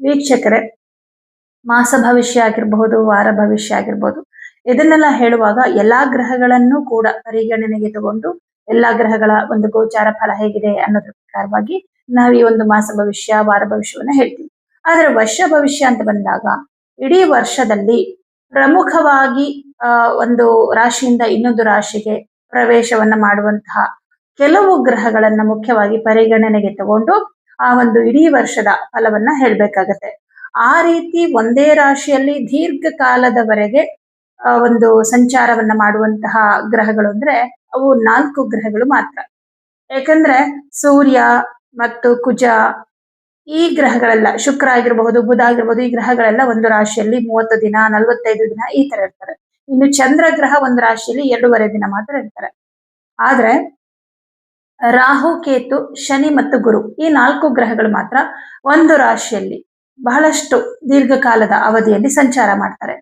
ವೀಕ್ಷಕರೇ, ಮಾಸ ಭವಿಷ್ಯ ಆಗಿರಬಹುದು, ವಾರ ಭವಿಷ್ಯ ಆಗಿರ್ಬೋದು ಇದನ್ನೆಲ್ಲ ಹೇಳುವಾಗ ಎಲ್ಲಾ ಗ್ರಹಗಳನ್ನು ಕೂಡ ಪರಿಗಣನೆಗೆ ತಗೊಂಡು ಎಲ್ಲಾ ಗ್ರಹಗಳ ಒಂದು ಗೋಚಾರ ಫಲ ಹೇಗಿದೆ ಅನ್ನೋದ್ರ ಪ್ರಕಾರವಾಗಿ ನಾವು ಈ ಒಂದು ಮಾಸ ಭವಿಷ್ಯ, ವಾರ ಭವಿಷ್ಯವನ್ನ ಹೇಳ್ತೀವಿ. ಆದ್ರೆ ವರ್ಷ ಭವಿಷ್ಯ ಅಂತ ಬಂದಾಗ ಇಡೀ ವರ್ಷದಲ್ಲಿ ಪ್ರಮುಖವಾಗಿ ಒಂದು ರಾಶಿಯಿಂದ ಇನ್ನೊಂದು ರಾಶಿಗೆ ಪ್ರವೇಶವನ್ನ ಮಾಡುವಂತಹ ಕೆಲವು ಗ್ರಹಗಳನ್ನ ಮುಖ್ಯವಾಗಿ ಪರಿಗಣನೆಗೆ ತಗೊಂಡು ಆ ಒಂದು ಇಡೀ ವರ್ಷದ ಫಲವನ್ನ ಹೇಳ್ಬೇಕಾಗತ್ತೆ. ಆ ರೀತಿ ಒಂದೇ ರಾಶಿಯಲ್ಲಿ ದೀರ್ಘ ಕಾಲದವರೆಗೆ ಒಂದು ಸಂಚಾರವನ್ನ ಮಾಡುವಂತಹ ಗ್ರಹಗಳು ಅಂದ್ರೆ ಅವು ನಾಲ್ಕು ಗ್ರಹಗಳು ಮಾತ್ರ. ಯಾಕಂದ್ರೆ ಸೂರ್ಯ ಮತ್ತು ಕುಜ ಈ ಗ್ರಹಗಳೆಲ್ಲ, ಶುಕ್ರ ಆಗಿರಬಹುದು, ಬುಧ ಆಗಿರಬಹುದು, ಈ ಗ್ರಹಗಳೆಲ್ಲ ಒಂದು ರಾಶಿಯಲ್ಲಿ ಮೂವತ್ತು ದಿನ, ನಲವತ್ತೈದು ದಿನ ಈ ತರ ಇರ್ತಾರೆ. ಇನ್ನು ಚಂದ್ರ ಗ್ರಹ ಒಂದು ರಾಶಿಯಲ್ಲಿ ಎರಡೂವರೆ ದಿನ ಮಾತ್ರ ಇರ್ತಾರೆ. ಆದ್ರೆ ರಾಹು, ಕೇತು, ಶನಿ ಮತ್ತು ಗುರು ಈ ನಾಲ್ಕು ಗ್ರಹಗಳು ಮಾತ್ರ ಒಂದು ರಾಶಿಯಲ್ಲಿ ಬಹಳಷ್ಟು ದೀರ್ಘಕಾಲದ ಅವಧಿಯಲ್ಲಿ ಸಂಚಾರ ಮಾಡ್ತಾರೆ.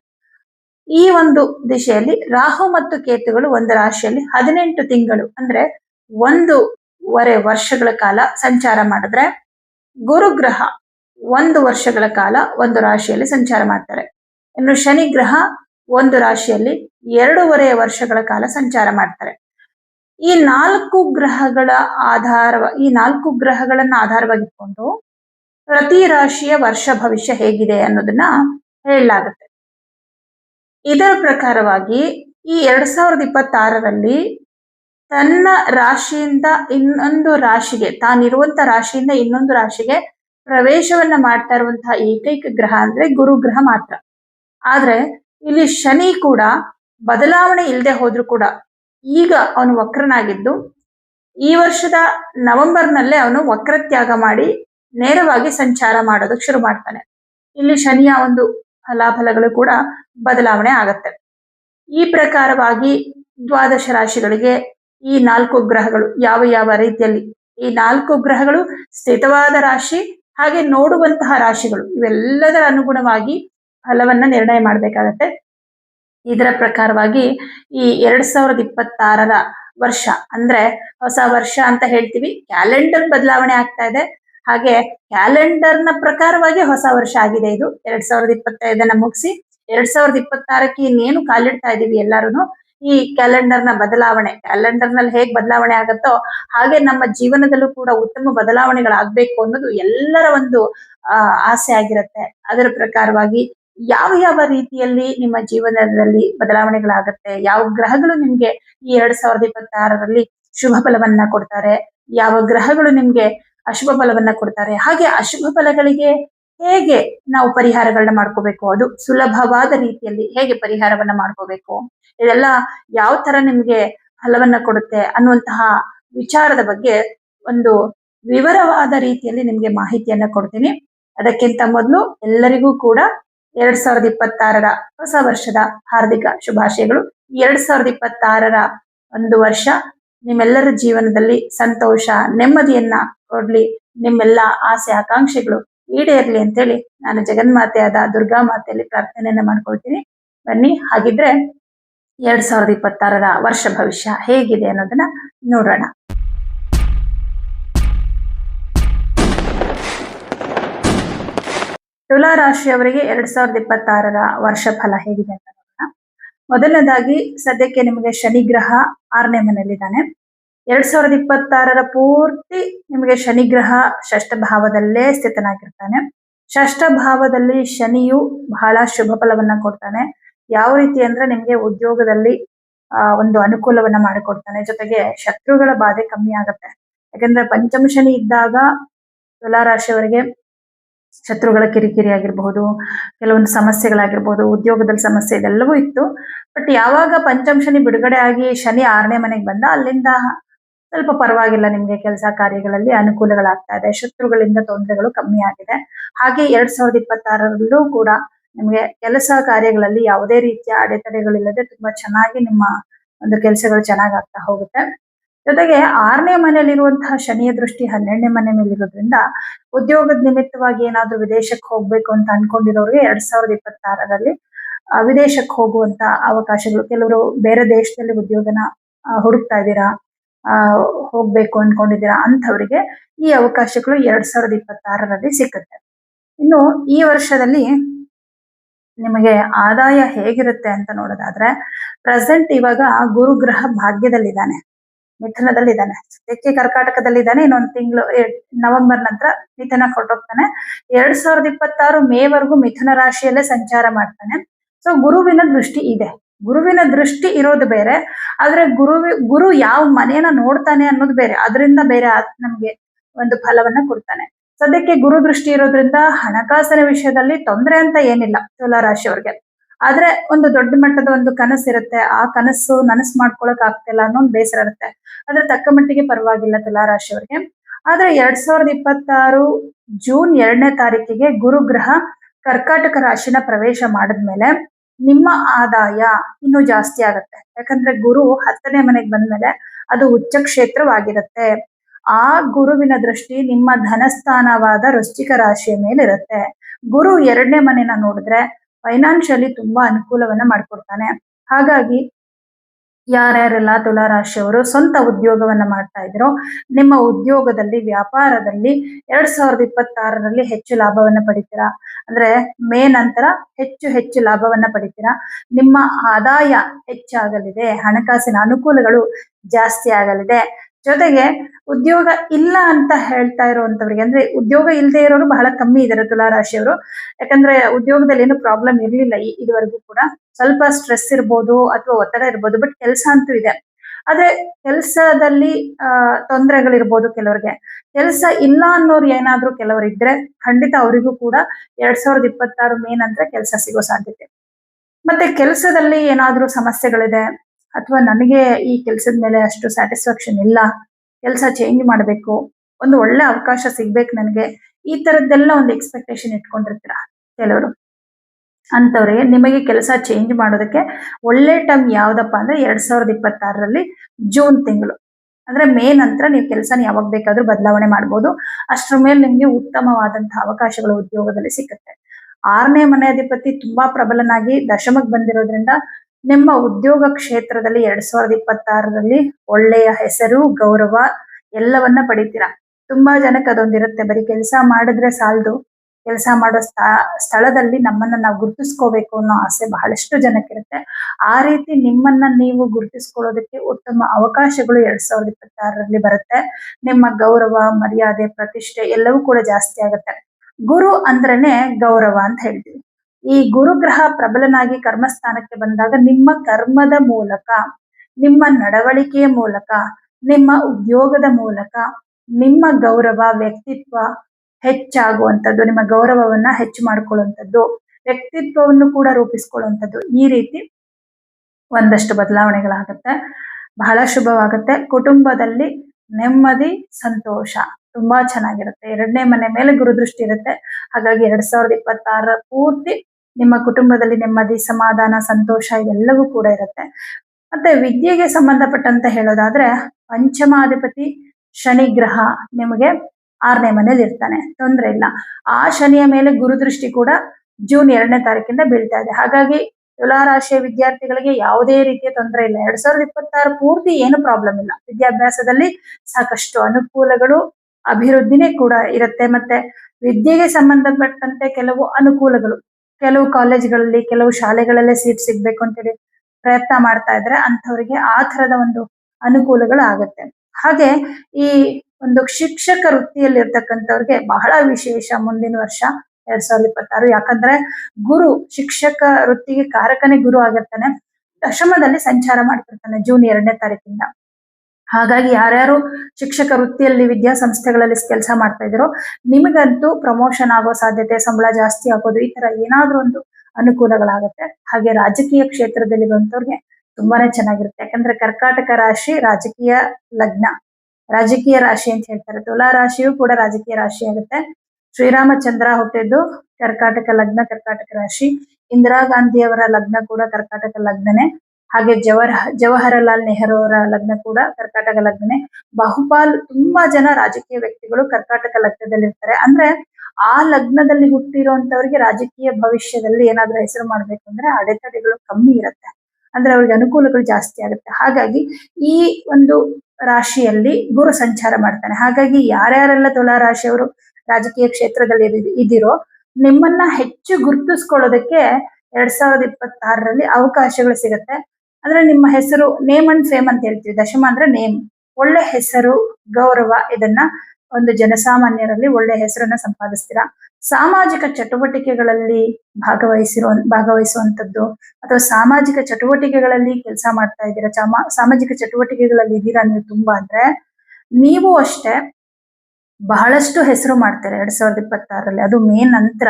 ಈ ಒಂದು ದಿಶೆಯಲ್ಲಿ ರಾಹು ಮತ್ತು ಕೇತುಗಳು ಒಂದು ರಾಶಿಯಲ್ಲಿ ಹದಿನೆಂಟು ತಿಂಗಳು ಅಂದ್ರೆ ಒಂದೂವರೆ ವರ್ಷಗಳ ಕಾಲ ಸಂಚಾರ ಮಾಡಿದ್ರೆ ಗುರುಗ್ರಹ ಒಂದು ವರ್ಷಗಳ ಕಾಲ ಒಂದು ರಾಶಿಯಲ್ಲಿ ಸಂಚಾರ ಮಾಡ್ತಾರೆ. ಇನ್ನು ಶನಿ ಗ್ರಹ ಒಂದು ರಾಶಿಯಲ್ಲಿ ಎರಡೂವರೆ ವರ್ಷಗಳ ಕಾಲ ಸಂಚಾರ ಮಾಡ್ತಾರೆ. ಈ ನಾಲ್ಕು ಗ್ರಹಗಳ ಆಧಾರ ಈ ನಾಲ್ಕು ಗ್ರಹಗಳನ್ನ ಆಧಾರವಾಗಿಟ್ಕೊಂಡು ಪ್ರತಿ ರಾಶಿಯ ವರ್ಷ ಭವಿಷ್ಯ ಹೇಗಿದೆ ಅನ್ನೋದನ್ನ ಹೇಳಲಾಗುತ್ತೆ. ಇದರ ಪ್ರಕಾರವಾಗಿ ಈ ಎರಡ್ ಸಾವಿರದ ಇಪ್ಪತ್ತಾರರಲ್ಲಿ ತನ್ನ ರಾಶಿಯಿಂದ ಇನ್ನೊಂದು ರಾಶಿಗೆ, ತಾನಿರುವಂತ ರಾಶಿಯಿಂದ ಇನ್ನೊಂದು ರಾಶಿಗೆ ಪ್ರವೇಶವನ್ನ ಮಾಡ್ತಾ ಇರುವಂತಹ ಏಕೈಕ ಗ್ರಹ ಅಂದ್ರೆ ಗುರು ಗ್ರಹ ಮಾತ್ರ. ಆದ್ರೆ ಇಲ್ಲಿ ಶನಿ ಕೂಡ ಬದಲಾವಣೆ ಇಲ್ಲದೆ ಹೋದ್ರು ಕೂಡ ಈಗ ಅವನು ವಕ್ರನಾಗಿದ್ದು, ಈ ವರ್ಷದ ನವೆಂಬರ್ನಲ್ಲೇ ಅವನು ವಕ್ರ ತ್ಯಾಗ ಮಾಡಿ ನೇರವಾಗಿ ಸಂಚಾರ ಮಾಡೋದಕ್ಕೆ ಶುರು ಮಾಡ್ತಾನೆ. ಇಲ್ಲಿ ಶನಿಯ ಒಂದು ಫಲಾಫಲಗಳು ಕೂಡ ಬದಲಾವಣೆ ಆಗತ್ತೆ. ಈ ಪ್ರಕಾರವಾಗಿ ದ್ವಾದಶ ರಾಶಿಗಳಿಗೆ ಈ ನಾಲ್ಕು ಗ್ರಹಗಳು ಯಾವ ಯಾವ ರೀತಿಯಲ್ಲಿ, ಈ ನಾಲ್ಕು ಗ್ರಹಗಳು ಸ್ಥಿತವಾದ ರಾಶಿ ಹಾಗೆ ನೋಡುವಂತಹ ರಾಶಿಗಳು, ಇವೆಲ್ಲದರ ಅನುಗುಣವಾಗಿ ಫಲವನ್ನ ನಿರ್ಣಯ ಮಾಡಬೇಕಾಗತ್ತೆ. ಇದರ ಪ್ರಕಾರವಾಗಿ ಈ ಎರಡ್ ಸಾವಿರದ ಇಪ್ಪತ್ತಾರರ ವರ್ಷ, ಅಂದ್ರೆ ಹೊಸ ವರ್ಷ ಅಂತ ಹೇಳ್ತೀವಿ. ಕ್ಯಾಲೆಂಡರ್ ಬದಲಾವಣೆ ಆಗ್ತಾ ಇದೆ. ಹಾಗೆ ಕ್ಯಾಲೆಂಡರ್ನ ಪ್ರಕಾರವಾಗಿ ಹೊಸ ವರ್ಷ ಆಗಿದೆ ಇದು. ಎರಡ್ ಸಾವಿರದ ಇಪ್ಪತ್ತೈದನ್ನ ಮುಗಿಸಿ ಎರಡ್ ಸಾವಿರದ ಇಪ್ಪತ್ತಾರಕ್ಕೆ ಇನ್ನೇನು ಕಾಲಿಡ್ತಾ ಇದೀವಿ ಎಲ್ಲಾರು ಈ ಕ್ಯಾಲೆಂಡರ್ನ ಬದಲಾವಣೆ ಕ್ಯಾಲೆಂಡರ್ನಲ್ಲಿ ಹೇಗ್ ಬದಲಾವಣೆ ಆಗುತ್ತೋ ಹಾಗೆ ನಮ್ಮ ಜೀವನದಲ್ಲೂ ಕೂಡ ಉತ್ತಮ ಬದಲಾವಣೆಗಳಾಗಬೇಕು ಅನ್ನೋದು ಎಲ್ಲರ ಒಂದು ಆಸೆ ಆಗಿರುತ್ತೆ. ಅದರ ಪ್ರಕಾರವಾಗಿ ಯಾವ ಯಾವ ರೀತಿಯಲ್ಲಿ ನಿಮ್ಮ ಜೀವನದಲ್ಲಿ ಬದಲಾವಣೆಗಳಾಗತ್ತೆ? ಯಾವ ಗ್ರಹಗಳು ನಿಮ್ಗೆ ಈ ಎರಡ್ ಸಾವಿರದ ಇಪ್ಪತ್ತಾರರಲ್ಲಿ ಶುಭ ಫಲವನ್ನ ಕೊಡ್ತಾರೆ? ಯಾವ ಗ್ರಹಗಳು ನಿಮ್ಗೆ ಅಶುಭ ಫಲವನ್ನ ಕೊಡ್ತಾರೆ? ಹಾಗೆ ಅಶುಭ ಫಲಗಳಿಗೆ ಹೇಗೆ ನಾವು ಪರಿಹಾರಗಳನ್ನ ಮಾಡ್ಕೋಬೇಕು? ಅದು ಸುಲಭವಾದ ರೀತಿಯಲ್ಲಿ ಹೇಗೆ ಪರಿಹಾರವನ್ನ ಮಾಡ್ಕೋಬೇಕು? ಇದೆಲ್ಲ ಯಾವ ತರ ನಿಮ್ಗೆ ಫಲವನ್ನ ಕೊಡುತ್ತೆ ಅನ್ನುವಂತಹ ವಿಚಾರದ ಬಗ್ಗೆ ಒಂದು ವಿವರವಾದ ರೀತಿಯಲ್ಲಿ ನಿಮ್ಗೆ ಮಾಹಿತಿಯನ್ನ ಕೊಡ್ತೀನಿ. ಅದಕ್ಕಿಂತ ಮೊದಲು ಎಲ್ಲರಿಗೂ ಕೂಡ ಎರಡ್ ಸಾವಿರದ ಇಪ್ಪತ್ತಾರರ ಹೊಸ ವರ್ಷದ ಹಾರ್ದಿಕ ಶುಭಾಶಯಗಳು. ಎರಡ್ ಸಾವಿರದ ಇಪ್ಪತ್ತಾರರ ಒಂದು ವರ್ಷ ನಿಮ್ಮೆಲ್ಲರ ಜೀವನದಲ್ಲಿ ಸಂತೋಷ, ನೆಮ್ಮದಿಯನ್ನ ಕೊಡ್ಲಿ. ನಿಮ್ಮೆಲ್ಲ ಆಸೆ, ಆಕಾಂಕ್ಷೆಗಳು ಈಡೇರ್ಲಿ ಅಂತೇಳಿ ನಾನು ಜಗನ್ಮಾತೆಯಾದ ದುರ್ಗಾ ಮಾತೆಯಲ್ಲಿ ಪ್ರಾರ್ಥನೆಯನ್ನ ಮಾಡ್ಕೊಳ್ತೀನಿ. ಬನ್ನಿ, ಹಾಗಿದ್ರೆ ಎರಡ್ ಸಾವಿರದ ಇಪ್ಪತ್ತಾರರ ವರ್ಷ ಭವಿಷ್ಯ ಹೇಗಿದೆ ಅನ್ನೋದನ್ನ ನೋಡೋಣ. ತುಲಾ ರಾಶಿಯವರಿಗೆ ಎರಡ್ ಸಾವಿರದ ಇಪ್ಪತ್ತಾರರ ವರ್ಷ ಫಲ ಹೇಗಿದೆ ಅಂತ ನೋಡೋಣ. ಮೊದಲನೇದಾಗಿ ಸದ್ಯಕ್ಕೆ ನಿಮಗೆ ಶನಿ ಗ್ರಹ ಆರನೇ ಮನೆಯಲ್ಲಿದ್ದಾನೆ. ಎರಡ್ ಸಾವಿರದ ಇಪ್ಪತ್ತಾರರ ಪೂರ್ತಿ ನಿಮಗೆ ಶನಿ ಗ್ರಹ ಷಷ್ಠ ಭಾವದಲ್ಲೇ ಸ್ಥಿತನಾಗಿರ್ತಾನೆ. ಷಷ್ಠ ಭಾವದಲ್ಲಿ ಶನಿಯು ಬಹಳ ಶುಭ ಫಲವನ್ನ ಕೊಡ್ತಾನೆ. ಯಾವ ರೀತಿ ಅಂದ್ರೆ ನಿಮಗೆ ಉದ್ಯೋಗದಲ್ಲಿ, ಆ, ಒಂದು ಅನುಕೂಲವನ್ನ ಮಾಡಿಕೊಡ್ತಾನೆ. ಜೊತೆಗೆ ಶತ್ರುಗಳ ಬಾಧೆ ಕಮ್ಮಿ ಆಗುತ್ತೆ. ಯಾಕಂದ್ರೆ ಪಂಚಮ ಶನಿ ಇದ್ದಾಗ ತುಲಾರಾಶಿಯವರಿಗೆ ಶತ್ರುಗಳ ಕಿರಿಕಿರಿ ಆಗಿರಬಹುದು ಕೆಲವೊಂದು ಸಮಸ್ಯೆಗಳಾಗಿರ್ಬಹುದು, ಉದ್ಯೋಗದಲ್ಲಿ ಸಮಸ್ಯೆ ಇದೆಲ್ಲವೂ ಇತ್ತು. ಬಟ್ ಯಾವಾಗ ಪಂಚಮ ಶನಿ ಬಿಡುಗಡೆ ಆಗಿ ಶನಿ ಆರನೇ ಮನೆಗೆ ಬಂದ, ಅಲ್ಲಿಂದ ಸ್ವಲ್ಪ ಪರವಾಗಿಲ್ಲ ನಿಮ್ಗೆ ಕೆಲಸ ಕಾರ್ಯಗಳಲ್ಲಿ ಅನುಕೂಲಗಳಾಗ್ತಾ ಇದೆ, ಶತ್ರುಗಳಿಂದ ತೊಂದರೆಗಳು ಕಮ್ಮಿ ಆಗಿದೆ. ಹಾಗೆ ಎರಡ್ ಸಾವಿರದ ಇಪ್ಪತ್ತಾರರಲ್ಲೂ ಕೂಡ ನಿಮ್ಗೆ ಕೆಲಸ ಕಾರ್ಯಗಳಲ್ಲಿ ಯಾವುದೇ ರೀತಿಯ ಅಡೆತಡೆಗಳಿಲ್ಲದೆ ತುಂಬಾ ಚೆನ್ನಾಗಿ ನಿಮ್ಮ ಒಂದು ಕೆಲಸಗಳು ಚೆನ್ನಾಗಿ ಆಗ್ತಾ ಹೋಗುತ್ತೆ. ಜೊತೆಗೆ ಆರನೇ ಮನೆಯಲ್ಲಿರುವಂತಹ ಶನಿಯ ದೃಷ್ಟಿ ಹನ್ನೆರಡನೇ ಮನೆ ಮೇಲೆ ಇರೋದ್ರಿಂದ ಉದ್ಯೋಗದ ನಿಮಿತ್ತವಾಗಿ ಏನಾದ್ರೂ ವಿದೇಶಕ್ಕೆ ಹೋಗ್ಬೇಕು ಅಂತ ಅನ್ಕೊಂಡಿರೋರಿಗೆ ಎರಡ್ ಸಾವಿರದ ಇಪ್ಪತ್ತಾರರಲ್ಲಿ ವಿದೇಶಕ್ಕೆ ಹೋಗುವಂತ ಅವಕಾಶಗಳು. ಕೆಲವರು ಬೇರೆ ದೇಶದಲ್ಲಿ ಉದ್ಯೋಗನ ಹುಡುಕ್ತಾ ಇದ್ದೀರಾ ಆ, ಹೋಗ್ಬೇಕು ಅನ್ಕೊಂಡಿದ್ದೀರಾ ಅಂಥವ್ರಿಗೆ ಈ ಅವಕಾಶಗಳು ಎರಡ್ ಸಾವಿರದ ಇಪ್ಪತ್ತಾರರಲ್ಲಿ ಸಿಕ್ಕುತ್ತೆ. ಇನ್ನು ಈ ವರ್ಷದಲ್ಲಿ ನಿಮಗೆ ಆದಾಯ ಹೇಗಿರುತ್ತೆ ಅಂತ ನೋಡೋದಾದ್ರೆ ಪ್ರೆಸೆಂಟ್ ಇವಾಗ ಗುರುಗ್ರಹ ಭಾಗ್ಯದಲ್ಲಿದ್ದಾನೆ. ಮಿಥುನದಲ್ಲಿದ್ದಾನೆ ಸದ್ಯಕ್ಕೆ ಕರ್ಕಾಟಕದಲ್ಲಿದ್ದಾನೆ. ಇನ್ನೊಂದು ತಿಂಗಳು ನವೆಂಬರ್ ನಂತರ ಮಿಥುನ ಕೊಟ್ಟೋಗ್ತಾನೆ. ಎರಡ್ ಸಾವಿರದ ಇಪ್ಪತ್ತಾರು ಮೇವರೆಗೂ ಮಿಥುನ ರಾಶಿಯಲ್ಲೇ ಸಂಚಾರ ಮಾಡ್ತಾನೆ. ಸೊ ಗುರುವಿನ ದೃಷ್ಟಿ ಇದೆ. ಗುರುವಿನ ದೃಷ್ಟಿ ಇರೋದು ಬೇರೆ. ಆದ್ರೆ ಗುರು ಗುರು ಯಾವ ಮನೆಯನ್ನ ನೋಡ್ತಾನೆ ಅನ್ನೋದು ಬೇರೆ. ಅದರಿಂದ ಬೇರೆ ನಮ್ಗೆ ಒಂದು ಫಲವನ್ನ ಕೊಡ್ತಾನೆ. ಸದ್ಯಕ್ಕೆ ಗುರು ದೃಷ್ಟಿ ಇರೋದ್ರಿಂದ ಹಣಕಾಸಿನ ವಿಷಯದಲ್ಲಿ ತೊಂದರೆ ಅಂತ ಏನಿಲ್ಲ ತುಲಾ ರಾಶಿಯವ್ರಿಗೆ. ಆದ್ರೆ ಒಂದು ದೊಡ್ಡ ಮಟ್ಟದ ಒಂದು ಕನಸು ಇರುತ್ತೆ. ಆ ಕನಸು ನನಸು ಮಾಡ್ಕೊಳಕ್ ಆಗ್ತಿಲ್ಲ ಅನ್ನೋ ಒಂದು ಬೇಸರ ಇರುತ್ತೆ. ಆದ್ರೆ ತಕ್ಕ ಮಟ್ಟಿಗೆ ಪರವಾಗಿಲ್ಲ ತುಲಾ ರಾಶಿಯವ್ರಿಗೆ ಆದ್ರೆ ಎರಡ್ ಸಾವಿರದ ಇಪ್ಪತ್ತಾರು ಜೂನ್ ಎರಡನೇ ತಾರೀಕಿಗೆ ಗುರುಗ್ರಹ ಕರ್ಕಾಟಕ ರಾಶಿನ ಪ್ರವೇಶ ಮಾಡಿದ್ಮೇಲೆ ನಿಮ್ಮ ಆದಾಯ ಇನ್ನೂ ಜಾಸ್ತಿ ಆಗುತ್ತೆ. ಯಾಕಂದ್ರೆ ಗುರು ಹತ್ತನೇ ಮನೆಗೆ ಬಂದ್ಮೇಲೆ ಅದು ಉಚ್ಚ ಕ್ಷೇತ್ರವಾಗಿರುತ್ತೆ. ಆ ಗುರುವಿನ ದೃಷ್ಟಿ ನಿಮ್ಮ ಧನಸ್ಥಾನವಾದ ವೃಶ್ಚಿಕ ರಾಶಿಯ ಮೇಲೆ ಇರುತ್ತೆ ಗುರು ಎರಡನೇ ಮನೆನ ನೋಡಿದ್ರೆ ಫೈನಾನ್ಷಿಯಲಿ ತುಂಬಾ ಅನುಕೂಲವನ್ನ ಮಾಡ್ಕೊಡ್ತಾನೆ. ಹಾಗಾಗಿ ಯಾರ್ಯಾರೆಲ್ಲ ತುಲಾ ರಾಶಿಯವರು ಸ್ವಂತ ಉದ್ಯೋಗವನ್ನ ಮಾಡ್ತಾ ಇದ್ರು, ನಿಮ್ಮ ಉದ್ಯೋಗದಲ್ಲಿ, ವ್ಯಾಪಾರದಲ್ಲಿ ಎರಡ್ ಸಾವಿರದ ಇಪ್ಪತ್ತಾರರಲ್ಲಿ ಹೆಚ್ಚು ಲಾಭವನ್ನ ಪಡಿತೀರಾ? ಅಂದ್ರೆ ಮೇ ನಂತರ ಹೆಚ್ಚು ಹೆಚ್ಚು ಲಾಭವನ್ನ ಪಡಿತೀರಾ? ನಿಮ್ಮ ಆದಾಯ ಹೆಚ್ಚಾಗಲಿದೆ, ಹಣಕಾಸಿನ ಅನುಕೂಲಗಳು ಜಾಸ್ತಿ ಆಗಲಿದೆ ಜೊತೆಗೆ ಉದ್ಯೋಗ ಇಲ್ಲ ಅಂತ ಹೇಳ್ತಾ ಇರುವಂತವ್ರಿಗೆ, ಅಂದ್ರೆ ಉದ್ಯೋಗ ಇಲ್ಲದೆ ಇರೋರು ಬಹಳ ಕಮ್ಮಿ ಇದ್ದಾರೆ ತುಲಾ ರಾಶಿಯವರು ಯಾಕಂದ್ರೆ ಉದ್ಯೋಗದಲ್ಲಿ ಏನು ಪ್ರಾಬ್ಲಮ್ ಇರ್ಲಿಲ್ಲ ಈ- ಇದುವರೆಗೂ ಕೂಡ. ಸ್ವಲ್ಪ ಸ್ಟ್ರೆಸ್ ಇರ್ಬೋದು ಅಥವಾ ಒತ್ತಡ ಇರ್ಬೋದು ಬಟ್ ಕೆಲಸ ಅಂತೂ ಇದೆ. ಆದ್ರೆ ಕೆಲಸದಲ್ಲಿ, ಆ, ತೊಂದರೆಗಳಿರ್ಬೋದು ಕೆಲವರಿಗೆ. ಕೆಲಸ ಇಲ್ಲ ಅನ್ನೋರು ಏನಾದ್ರೂ ಕೆಲವರು ಇದ್ರೆ ಖಂಡಿತ ಅವರಿಗೂ ಕೂಡ ಎರಡ್ ಸಾವಿರದ ಇಪ್ಪತ್ತಾರು ಮೇನ್ ಅಂದ್ರೆ ಕೆಲಸ ಸಿಗೋ ಸಾಧ್ಯತೆ. ಮತ್ತೆ ಕೆಲಸದಲ್ಲಿ ಏನಾದ್ರೂ ಸಮಸ್ಯೆಗಳಿದೆ ಅಥವಾ ನನಗೆ ಈ ಕೆಲಸದ ಮೇಲೆ ಅಷ್ಟು ಸ್ಯಾಟಿಸ್ಫ್ಯಾಕ್ಷನ್ ಇಲ್ಲ, ಕೆಲಸ ಚೇಂಜ್ ಮಾಡಬೇಕು, ಒಂದು ಒಳ್ಳೆ ಅವಕಾಶ ಸಿಗ್ಬೇಕು ನನಗೆ, ಈ ತರದ್ದೆಲ್ಲ ಒಂದು ಎಕ್ಸ್ಪೆಕ್ಟೇಷನ್ ಇಟ್ಕೊಂಡಿರ್ತೀರ ಕೆಲವರು? ಅಂತವ್ರಿಗೆ ನಿಮಗೆ ಕೆಲಸ ಚೇಂಜ್ ಮಾಡೋದಕ್ಕೆ ಒಳ್ಳೆ ಟೈಮ್ ಯಾವ್ದಪ್ಪ ಅಂದ್ರೆ ಎರಡ್ ಸಾವಿರದ ಇಪ್ಪತ್ತಾರರಲ್ಲಿ ಜೂನ್ ತಿಂಗಳು. ಅಂದ್ರೆ ಮೇ ನಂತರ ನೀವು ಕೆಲಸನ ಯಾವಾಗ ಬೇಕಾದ್ರೂ ಬದಲಾವಣೆ ಮಾಡ್ಬೋದು. ಅಷ್ಟರ ಮೇಲೆ ನಿಮ್ಗೆ ಉತ್ತಮವಾದಂತಹ ಅವಕಾಶಗಳು ಉದ್ಯೋಗದಲ್ಲಿ ಸಿಕ್ಕುತ್ತೆ ಆರನೇ ಮನೆ ಅಧಿಪತಿ ತುಂಬಾ ಪ್ರಬಲನಾಗಿ ದಶಮಕ್ಕೆ ಬಂದಿರೋದ್ರಿಂದ ನಿಮ್ಮ ಉದ್ಯೋಗ ಕ್ಷೇತ್ರದಲ್ಲಿ ಎರಡ್ ಸಾವಿರದ ಇಪ್ಪತ್ತಾರರಲ್ಲಿ ಒಳ್ಳೆಯ ಹೆಸರು, ಗೌರವ ಎಲ್ಲವನ್ನ ಪಡಿತೀರಾ. ತುಂಬಾ ಜನಕ್ಕೆ ಅದೊಂದಿರುತ್ತೆ. ಬರೀ ಕೆಲಸ ಮಾಡಿದ್ರೆ ಸಾಲದು. ಕೆಲಸ ಮಾಡೋ ಸ್ಥ- ಸ್ಥಳದಲ್ಲಿ ನಮ್ಮನ್ನ ನಾವು ಗುರುತಿಸ್ಕೋಬೇಕು ಅನ್ನೋ ಆಸೆ ಬಹಳಷ್ಟು ಜನಕ್ಕಿರುತ್ತೆ. ಆ ರೀತಿ ನಿಮ್ಮನ್ನ ನೀವು ಗುರುತಿಸ್ಕೊಳ್ಳೋದಕ್ಕೆ ಉತ್ತಮ ಅವಕಾಶಗಳು ಎರಡ್ ಸಾವಿರದ ಇಪ್ಪತ್ತಾರರಲ್ಲಿ ಬರುತ್ತೆ. ನಿಮ್ಮ ಗೌರವ, ಮರ್ಯಾದೆ, ಪ್ರತಿಷ್ಠೆ ಎಲ್ಲವೂ ಕೂಡ ಜಾಸ್ತಿ ಆಗುತ್ತೆ. ಗುರು ಅಂದ್ರೇನೆ ಗೌರವ ಅಂತ ಹೇಳ್ತೀವಿ. ಈ ಗುರುಗ್ರಹ ಪ್ರಬಲನಾಗಿ ಕರ್ಮಸ್ಥಾನಕ್ಕೆ ಬಂದಾಗ ನಿಮ್ಮ ಕರ್ಮದ ಮೂಲಕ, ನಿಮ್ಮ ನಡವಳಿಕೆಯ ಮೂಲಕ, ನಿಮ್ಮ ಉದ್ಯೋಗದ ಮೂಲಕ, ನಿಮ್ಮ ಗೌರವ, ವ್ಯಕ್ತಿತ್ವ ಹೆಚ್ಚಾಗುವಂಥದ್ದು, ನಿಮ್ಮ ಗೌರವವನ್ನ ಹೆಚ್ಚು ಮಾಡ್ಕೊಳ್ಳುವಂಥದ್ದು, ವ್ಯಕ್ತಿತ್ವವನ್ನು ಕೂಡ ರೂಪಿಸ್ಕೊಳ್ಳುವಂಥದ್ದು ಈ ರೀತಿ ಒಂದಷ್ಟು ಬದಲಾವಣೆಗಳಾಗುತ್ತೆ. ಬಹಳ ಶುಭವಾಗುತ್ತೆ. ಕುಟುಂಬದಲ್ಲಿ ನೆಮ್ಮದಿ, ಸಂತೋಷ. ತುಂಬಾ ಚೆನ್ನಾಗಿರುತ್ತೆ. ಎರಡನೇ ಮನೆ ಮೇಲೆ ಗುರುದೃಷ್ಟಿ ಇರುತ್ತೆ. ಹಾಗಾಗಿ ಎರಡ್ ಸಾವಿರದ ಇಪ್ಪತ್ತಾರ ಪೂರ್ತಿ ನಿಮ್ಮ ಕುಟುಂಬದಲ್ಲಿ ನೆಮ್ಮದಿ, ಸಮಾಧಾನ, ಸಂತೋಷ ಎಲ್ಲವೂ ಕೂಡ ಇರುತ್ತೆ. ಮತ್ತೆ ವಿದ್ಯೆಗೆ ಸಂಬಂಧಪಟ್ಟಂತ ಹೇಳೋದಾದ್ರೆ ಪಂಚಮಾಧಿಪತಿ ಶನಿ ಗ್ರಹ ನಿಮಗೆ ಆರನೇ ಮನೇಲಿ ಇರ್ತಾನೆ. ತೊಂದ್ರೆ ಇಲ್ಲ. ಆ ಶನಿಯ ಮೇಲೆ ಗುರುದೃಷ್ಟಿ ಕೂಡ ಜೂನ್ ಎರಡನೇ ತಾರೀಕಿಂದ ಬೀಳ್ತಾ ಇದೆ. ಹಾಗಾಗಿ ತುಲಾ ರಾಶಿಯ ವಿದ್ಯಾರ್ಥಿಗಳಿಗೆ ಯಾವುದೇ ರೀತಿಯ ತೊಂದರೆ ಇಲ್ಲ. ಎರಡ್ ಸಾವಿರದ ಇಪ್ಪತ್ತಾರು ಪೂರ್ತಿ ಏನು ಪ್ರಾಬ್ಲಮ್ ಇಲ್ಲ. ವಿದ್ಯಾಭ್ಯಾಸದಲ್ಲಿ ಸಾಕಷ್ಟು ಅನುಕೂಲಗಳು ಅಭಿವೃದ್ಧಿನೇ ಕೂಡ ಇರುತ್ತೆ. ಮತ್ತೆ ವಿದ್ಯೆಗೆ ಸಂಬಂಧಪಟ್ಟಂತೆ ಕೆಲವು ಅನುಕೂಲಗಳು, ಕೆಲವು ಕಾಲೇಜ್ಗಳಲ್ಲಿ ಕೆಲವು ಶಾಲೆಗಳಲ್ಲೇ ಸೀಟ್ ಸಿಗ್ಬೇಕು ಅಂತೇಳಿ ಪ್ರಯತ್ನ ಮಾಡ್ತಾ ಇದ್ರೆ ಅಂಥವ್ರಿಗೆ ಆ ಥರದ ಒಂದು ಅನುಕೂಲಗಳು ಆಗುತ್ತೆ. ಹಾಗೆ ಈ ಒಂದು ಶಿಕ್ಷಕ ವೃತ್ತಿಯಲ್ಲಿ ಇರ್ತಕ್ಕಂಥವ್ರಿಗೆ ಬಹಳ ವಿಶೇಷ ಮುಂದಿನ ವರ್ಷ ಎರಡ್ ಸಾವಿರದ ಇಪ್ಪತ್ತಾರು. ಯಾಕಂದ್ರೆ ಗುರು ಶಿಕ್ಷಕ ವೃತ್ತಿಗೆ ಕಾರಕನೇ ಗುರು ಆಗಿರ್ತಾನೆ. ದಶಮದಲ್ಲಿ ಸಂಚಾರ ಮಾಡ್ತಿರ್ತಾನೆ ಜೂನ್ ಎರಡನೇ ತಾರೀಕಿಂದ. ಹಾಗಾಗಿ ಯಾರ್ಯಾರು ಶಿಕ್ಷಕ ವೃತ್ತಿಯಲ್ಲಿ ವಿದ್ಯಾಸಂಸ್ಥೆಗಳಲ್ಲಿ ಕೆಲಸ ಮಾಡ್ತಾ ಇದ್ರು, ನಿಮಗಂತೂ ಪ್ರಮೋಷನ್ ಆಗೋ ಸಾಧ್ಯತೆ, ಸಂಬಳ ಜಾಸ್ತಿ ಆಗೋದು ಈ ತರ ಏನಾದ್ರೂ ಒಂದು ಅನುಕೂಲಗಳಾಗುತ್ತೆ. ಹಾಗೆ ರಾಜಕೀಯ ಕ್ಷೇತ್ರದಲ್ಲಿ ಬಂದವ್ರಿಗೆ ತುಂಬಾನೇ ಚೆನ್ನಾಗಿರುತ್ತೆ. ಯಾಕಂದ್ರೆ ಕರ್ಕಾಟಕ ರಾಶಿ ರಾಜಕೀಯ ಲಗ್ನ. ರಾಜಕೀಯ ರಾಶಿ ಅಂತ ಹೇಳ್ತಾರೆ. ತುಲಾ ರಾಶಿಯೂ ಕೂಡ ರಾಜಕೀಯ ರಾಶಿ ಆಗುತ್ತೆ. ಶ್ರೀರಾಮಚಂದ್ರ ಹುಟ್ಟಿದ್ದು ಕರ್ಕಾಟಕ ಲಗ್ನ, ಕರ್ಕಾಟಕ ರಾಶಿ. ಇಂದಿರಾ ಗಾಂಧಿ ಅವರ ಲಗ್ನ ಕೂಡ ಕರ್ಕಾಟಕ ಲಗ್ನನೇ. ಹಾಗೆ ಜವಹರ್ ಜವಾಹರಲಾಲ್ ನೆಹರು ಅವರ ಲಗ್ನ ಕೂಡ ಕರ್ಕಾಟಕ ಲಗ್ನನೇ. ಬಹುಪಾಲ್ ತುಂಬಾ ಜನ ರಾಜಕೀಯ ವ್ಯಕ್ತಿಗಳು ಕರ್ಕಾಟಕ ಲಗ್ನದಲ್ಲಿ ಇರ್ತಾರೆ ಅಂದ್ರೆ ಆ ಲಗ್ನದಲ್ಲಿ ಹುಟ್ಟಿರುವಂತವ್ರಿಗೆ ರಾಜಕೀಯ ಭವಿಷ್ಯದಲ್ಲಿ ಏನಾದ್ರೂ ಹೆಸರು ಮಾಡ್ಬೇಕು ಅಂದ್ರೆ ಅಡೆತಡೆಗಳು ಕಮ್ಮಿ ಇರುತ್ತೆ. ಅಂದ್ರೆ ಅವ್ರಿಗೆ ಅನುಕೂಲಗಳು ಜಾಸ್ತಿ ಆಗುತ್ತೆ. ಹಾಗಾಗಿ ಈ ಒಂದು ರಾಶಿಯಲ್ಲಿ ಗುರು ಸಂಚಾರ ಮಾಡ್ತಾನೆ. ಹಾಗಾಗಿ ಯಾರ್ಯಾರೆಲ್ಲ ತುಲಾ ರಾಶಿಯವರು ರಾಜಕೀಯ ಕ್ಷೇತ್ರದಲ್ಲಿ ಇದಿ- ಇದಿರೋ ನಿಮ್ಮನ್ನ ಹೆಚ್ಚು ಗುರುತಿಸ್ಕೊಳ್ಳೋದಕ್ಕೆ ಎರಡ್ ಸಾವಿರದ ಇಪ್ಪತ್ತಾರರಲ್ಲಿ ಅವಕಾಶಗಳು ಸಿಗುತ್ತೆ. ಅಂದ್ರೆ ನಿಮ್ಮ ಹೆಸರು ನೇಮ್ ಅಂಡ್ ಫೇಮ್ ಅಂತ ಹೇಳ್ತೀವಿ. ದಶಮ ಅಂದ್ರೆ ನೇಮ್. ಒಳ್ಳೆ ಹೆಸರು, ಗೌರವ, ಇದನ್ನ ಒಂದು ಜನಸಾಮಾನ್ಯರಲ್ಲಿ ಒಳ್ಳೆ ಹೆಸರನ್ನ ಸಂಪಾದಿಸ್ತೀರಾ? ಸಾಮಾಜಿಕ ಚಟುವಟಿಕೆಗಳಲ್ಲಿ ಭಾಗವಹಿಸಿರೋ, ಭಾಗವಹಿಸುವಂಥದ್ದು ಅಥವಾ ಸಾಮಾಜಿಕ ಚಟುವಟಿಕೆಗಳಲ್ಲಿ ಕೆಲಸ ಮಾಡ್ತಾ ಇದ್ದೀರಾ? ಸಾಮಾಜಿಕ ಚಟುವಟಿಕೆಗಳಲ್ಲಿ ಇದ್ದೀರಾ ನೀವು ತುಂಬಾ ಅಂದ್ರೆ? ನೀವು ಅಷ್ಟೇ ಬಹಳಷ್ಟು ಹೆಸರು ಮಾಡ್ತಾರೆ ಎರಡ್ ಸಾವಿರದ ಇಪ್ಪತ್ತಾರರಲ್ಲಿ. ಅದು ಮೇನ್ ನಂತರ,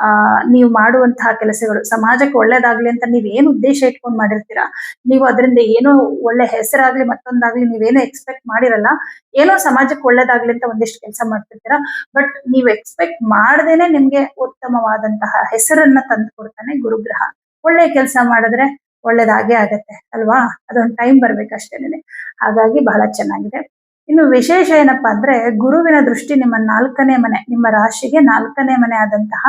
ಆ, ನೀವು ಮಾಡುವಂತಹ ಕೆಲಸಗಳು. ಸಮಾಜಕ್ಕೆ ಒಳ್ಳೇದಾಗ್ಲಿ ಅಂತ ನೀವ್ ಏನು ಉದ್ದೇಶ ಇಟ್ಕೊಂಡ್ ಮಾಡಿರ್ತೀರಾ? ನೀವು ಅದರಿಂದ ಏನೋ ಒಳ್ಳೆ ಹೆಸರಾಗ್ಲಿ ಮತ್ತೊಂದಾಗ್ಲಿ ನೀವೇನೋ ಎಕ್ಸ್ಪೆಕ್ಟ್ ಮಾಡಿರಲ್ಲ. ಏನೋ ಸಮಾಜಕ್ಕೆ ಒಳ್ಳೇದಾಗ್ಲಿ ಅಂತ ಒಂದಿಷ್ಟು ಕೆಲಸ ಮಾಡ್ತಿರ್ತೀರಾ. ಬಟ್ ನೀವು ಎಕ್ಸ್ಪೆಕ್ಟ್ ಮಾಡ್ದೇನೆ ನಿಮ್ಗೆ ಉತ್ತಮವಾದಂತಹ ಹೆಸರನ್ನ ತಂದು ಕೊಡ್ತಾನೆ ಗುರುಗ್ರಹ. ಒಳ್ಳೆ ಕೆಲಸ ಮಾಡಿದ್ರೆ ಒಳ್ಳೇದಾಗೇ ಆಗತ್ತೆ, ಅಲ್ವಾ? ಅದೊಂದು ಟೈಮ್ ಬರ್ಬೇಕಷ್ಟೇನೆ. ಹಾಗಾಗಿ ಬಹಳ ಚೆನ್ನಾಗಿದೆ. ಇನ್ನು ವಿಶೇಷ ಏನಪ್ಪಾ ಅಂದ್ರೆ ಗುರುವಿನ ದೃಷ್ಟಿ ನಿಮ್ಮ ನಾಲ್ಕನೇ ಮನೆ, ನಿಮ್ಮ ರಾಶಿಗೆ ನಾಲ್ಕನೇ ಮನೆ ಆದಂತಹ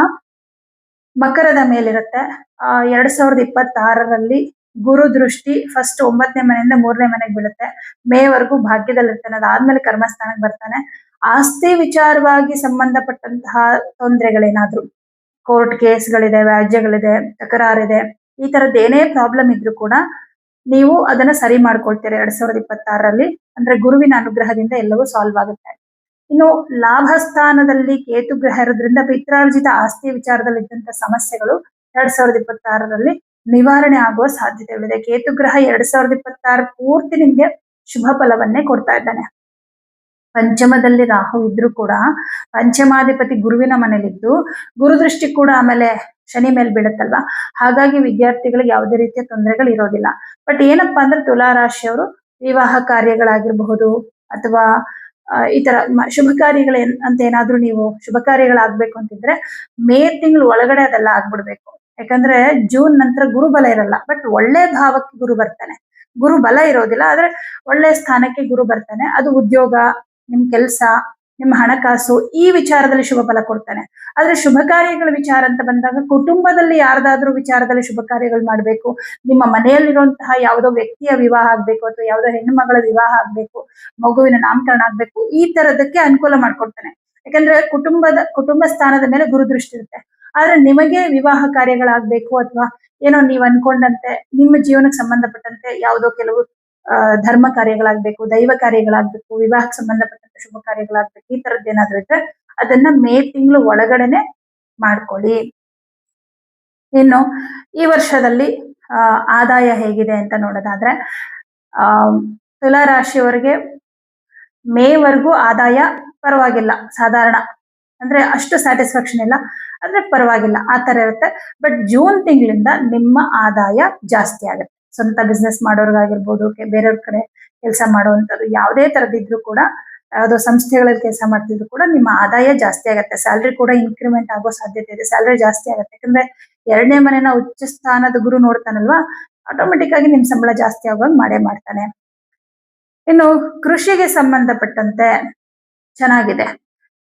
ಮಕರದ ಮೇಲಿರುತ್ತೆ. ಆ, ಎರಡ್ ಸಾವಿರದ ಇಪ್ಪತ್ತಾರರಲ್ಲಿ ಗುರು ದೃಷ್ಟಿ ಫಸ್ಟ್ ಒಂಬತ್ತನೇ ಮನೆಯಿಂದ ಮೂರನೇ ಮನೆಗೆ ಬೀಳುತ್ತೆ. ಮೇವರೆಗೂ ಭಾಗ್ಯದಲ್ಲಿರ್ತಾನೆ. ಅದಾದ್ಮೇಲೆ ಕರ್ಮಸ್ಥಾನಕ್ಕೆ ಬರ್ತಾನೆ. ಆಸ್ತಿ ವಿಚಾರವಾಗಿ ಸಂಬಂಧಪಟ್ಟಂತಹ ತೊಂದರೆಗಳೇನಾದ್ರು, ಕೋರ್ಟ್ ಕೇಸ್ಗಳಿದೆ, ವ್ಯಾಜ್ಯಗಳಿದೆ, ತಕರಾರಿದೆ, ಈ ತರದ್ದು ಏನೇ ಪ್ರಾಬ್ಲಮ್ ಇದ್ರು ಕೂಡ ನೀವು ಅದನ್ನ ಸರಿ ಮಾಡ್ಕೊಳ್ತೀರಾ ಎರಡ್ ಸಾವಿರದ ಇಪ್ಪತ್ತಾರರಲ್ಲಿ. ಅಂದ್ರೆ ಗುರುವಿನ ಅನುಗ್ರಹದಿಂದ ಎಲ್ಲವೂ ಸಾಲ್ವ್ ಆಗುತ್ತೆ. ಇನ್ನು ಲಾಭ ಸ್ಥಾನದಲ್ಲಿ ಕೇತು ಗ್ರಹ ಇರೋದ್ರಿಂದ ಪಿತ್ರಾರ್ಜಿತ ಆಸ್ತಿ ವಿಚಾರದಲ್ಲಿ ಇದ್ದಂತ ಸಮಸ್ಯೆಗಳು ಎರಡ್ ಸಾವಿರದ ಇಪ್ಪತ್ತಾರರಲ್ಲಿ ನಿವಾರಣೆ ಆಗುವ ಸಾಧ್ಯತೆಗಳಿದೆ. ಕೇತು ಗ್ರಹ ಎರಡ್ ಸಾವಿರದ ಇಪ್ಪತ್ತಾರು ಪೂರ್ತಿ ನಿಮ್ಗೆ ಶುಭ ಫಲವನ್ನೇ ಕೊಡ್ತಾ ಇದ್ದಾನೆ. ಪಂಚಮದಲ್ಲಿ ರಾಹು ಇದ್ರೂ ಕೂಡ ಪಂಚಮಾಧಿಪತಿ ಗುರುವಿನ ಮನೇಲಿದ್ದು ಗುರುದೃಷ್ಟಿ ಕೂಡ ಆಮೇಲೆ ಶನಿ ಮೇಲೆ ಬೀಳುತ್ತಲ್ವಾ? ಹಾಗಾಗಿ ವಿದ್ಯಾರ್ಥಿಗಳಿಗೆ ಯಾವುದೇ ರೀತಿಯ ತೊಂದರೆಗಳು ಇರೋದಿಲ್ಲ ಬಟ್ ಏನಪ್ಪಾ ಅಂದ್ರೆ ತುಲಾ ರಾಶಿಯವರು ವಿವಾಹ ಕಾರ್ಯಗಳಾಗಿರಬಹುದು ಅಥವಾ ಈ ತರ ಶುಭ ಕಾರ್ಯಗಳ ಅಂತ ಏನಾದ್ರೂ ನೀವು ಶುಭ ಕಾರ್ಯಗಳಾಗ್ಬೇಕು ಅಂತಿದ್ರೆ ಮೇ ತಿಂಗಳು ಒಳಗಡೆ ಅದೆಲ್ಲ ಆಗ್ಬಿಡ್ಬೇಕು. ಯಾಕಂದ್ರೆ ಜೂನ್ ನಂತರ ಗುರುಬಲ ಇರಲ್ಲ. ಬಟ್ ಒಳ್ಳೆ ಭಾವಕ್ಕೆ ಗುರು ಬರ್ತಾನೆ. ಗುರು ಬಲ ಇರೋದಿಲ್ಲ. ಆದ್ರೆ ಒಳ್ಳೆ ಸ್ಥಾನಕ್ಕೆ ಗುರು ಬರ್ತಾನೆ. ಅದು ಉದ್ಯೋಗ, ನಿಮ್ ಕೆಲ್ಸ ನಿಮ್ಮ ಹಣಕಾಸು ಈ ವಿಚಾರದಲ್ಲಿ ಶುಭ ಫಲ ಕೊಡ್ತಾನೆ. ಆದ್ರೆ ಶುಭ ಕಾರ್ಯಗಳ ವಿಚಾರ ಅಂತ ಬಂದಾಗ ಕುಟುಂಬದಲ್ಲಿ ಯಾರ್ದಾದ್ರೂ ವಿಚಾರದಲ್ಲಿ ಶುಭ ಕಾರ್ಯಗಳು ಮಾಡ್ಬೇಕು. ನಿಮ್ಮ ಮನೆಯಲ್ಲಿರುವಂತಹ ಯಾವುದೋ ವ್ಯಕ್ತಿಯ ವಿವಾಹ ಆಗ್ಬೇಕು ಅಥವಾ ಯಾವುದೋ ಹೆಣ್ಣು ಮಗಳ ವಿವಾಹ ಆಗ್ಬೇಕು, ಮಗುವಿನ ನಾಮಕರಣ ಆಗ್ಬೇಕು, ಈ ತರದಕ್ಕೆ ಅನುಕೂಲ ಮಾಡ್ಕೊಡ್ತಾನೆ. ಯಾಕಂದ್ರೆ ಕುಟುಂಬದ, ಕುಟುಂಬ ಸ್ಥಾನದ ಮೇಲೆ ಗುರುದೃಷ್ಟಿ ಇರುತ್ತೆ. ಆದ್ರೆ ನಿಮಗೆ ವಿವಾಹ ಕಾರ್ಯಗಳಾಗ್ಬೇಕು ಅಥವಾ ಏನೋ ನೀವು ಅನ್ಕೊಂಡಂತೆ, ನಿಮ್ಮ ಜೀವನಕ್ಕೆ ಸಂಬಂಧಪಟ್ಟಂತೆ ಯಾವುದೋ ಕೆಲವು ಧರ್ಮ ಕಾರ್ಯಗಳಾಗ್ಬೇಕು, ದೈವ ಕಾರ್ಯಗಳಾಗ್ಬೇಕು, ವಿವಾಹಕ್ಕೆ ಸಂಬಂಧಪಟ್ಟಂತ ಶುಭ ಕಾರ್ಯಗಳಾಗ್ಬೇಕು, ಈ ತರದ್ದು ಏನಾದ್ರು ಇದ್ರೆ ಅದನ್ನ ಮೇ ತಿಂಗಳು ಒಳಗಡೆನೆ ಮಾಡ್ಕೊಳ್ಳಿ. ಇನ್ನು ಈ ವರ್ಷದಲ್ಲಿ ಆದಾಯ ಹೇಗಿದೆ ಅಂತ ನೋಡೋದಾದ್ರೆ, ಆ ತುಲಾ ರಾಶಿಯವರಿಗೆ ಮೇವರೆಗೂ ಆದಾಯ ಪರವಾಗಿಲ್ಲ, ಸಾಧಾರಣ. ಅಂದ್ರೆ ಅಷ್ಟು ಸ್ಯಾಟಿಸ್ಫ್ಯಾಕ್ಷನ್ ಇಲ್ಲ, ಅಂದ್ರೆ ಪರವಾಗಿಲ್ಲ, ಆ ತರ ಇರುತ್ತೆ. ಬಟ್ ಜೂನ್ ತಿಂಗಳಿಂದ ನಿಮ್ಮ ಆದಾಯ ಜಾಸ್ತಿ ಆಗುತ್ತೆ. ಸ್ವಂತ ಬಿಸ್ನೆಸ್ ಮಾಡೋರ್ಗಾಗಿರ್ಬೋದು ಬೇರೆಯವ್ರ ಕಡೆ ಕೆಲಸ ಮಾಡುವಂಥದ್ದು ಯಾವುದೇ ಥರದಿದ್ರು ಕೂಡ, ಯಾವುದೋ ಸಂಸ್ಥೆಗಳಲ್ಲಿ ಕೆಲಸ ಮಾಡ್ತಿದ್ರು ಕೂಡ ನಿಮ್ಮ ಆದಾಯ ಜಾಸ್ತಿ ಆಗುತ್ತೆ. ಸ್ಯಾಲ್ರಿ ಕೂಡ ಇನ್ಕ್ರಿಮೆಂಟ್ ಆಗೋ ಸಾಧ್ಯತೆ ಇದೆ. ಸ್ಯಾಲ್ರಿ ಜಾಸ್ತಿ ಆಗುತ್ತೆ. ಯಾಕಂದ್ರೆ ಎರಡನೇ ಮನೆನ ಉಚ್ಚ ಸ್ಥಾನದ ಗುರು ನೋಡ್ತಾನಲ್ವಾ ಆಟೋಮೆಟಿಕ್ ಆಗಿ ನಿಮ್ ಸಂಬಳ ಜಾಸ್ತಿ ಆಗುವಾಗ ಮಾಡೇ ಮಾಡ್ತಾನೆ. ಇನ್ನು ಕೃಷಿಗೆ ಸಂಬಂಧಪಟ್ಟಂತೆ ಚೆನ್ನಾಗಿದೆ.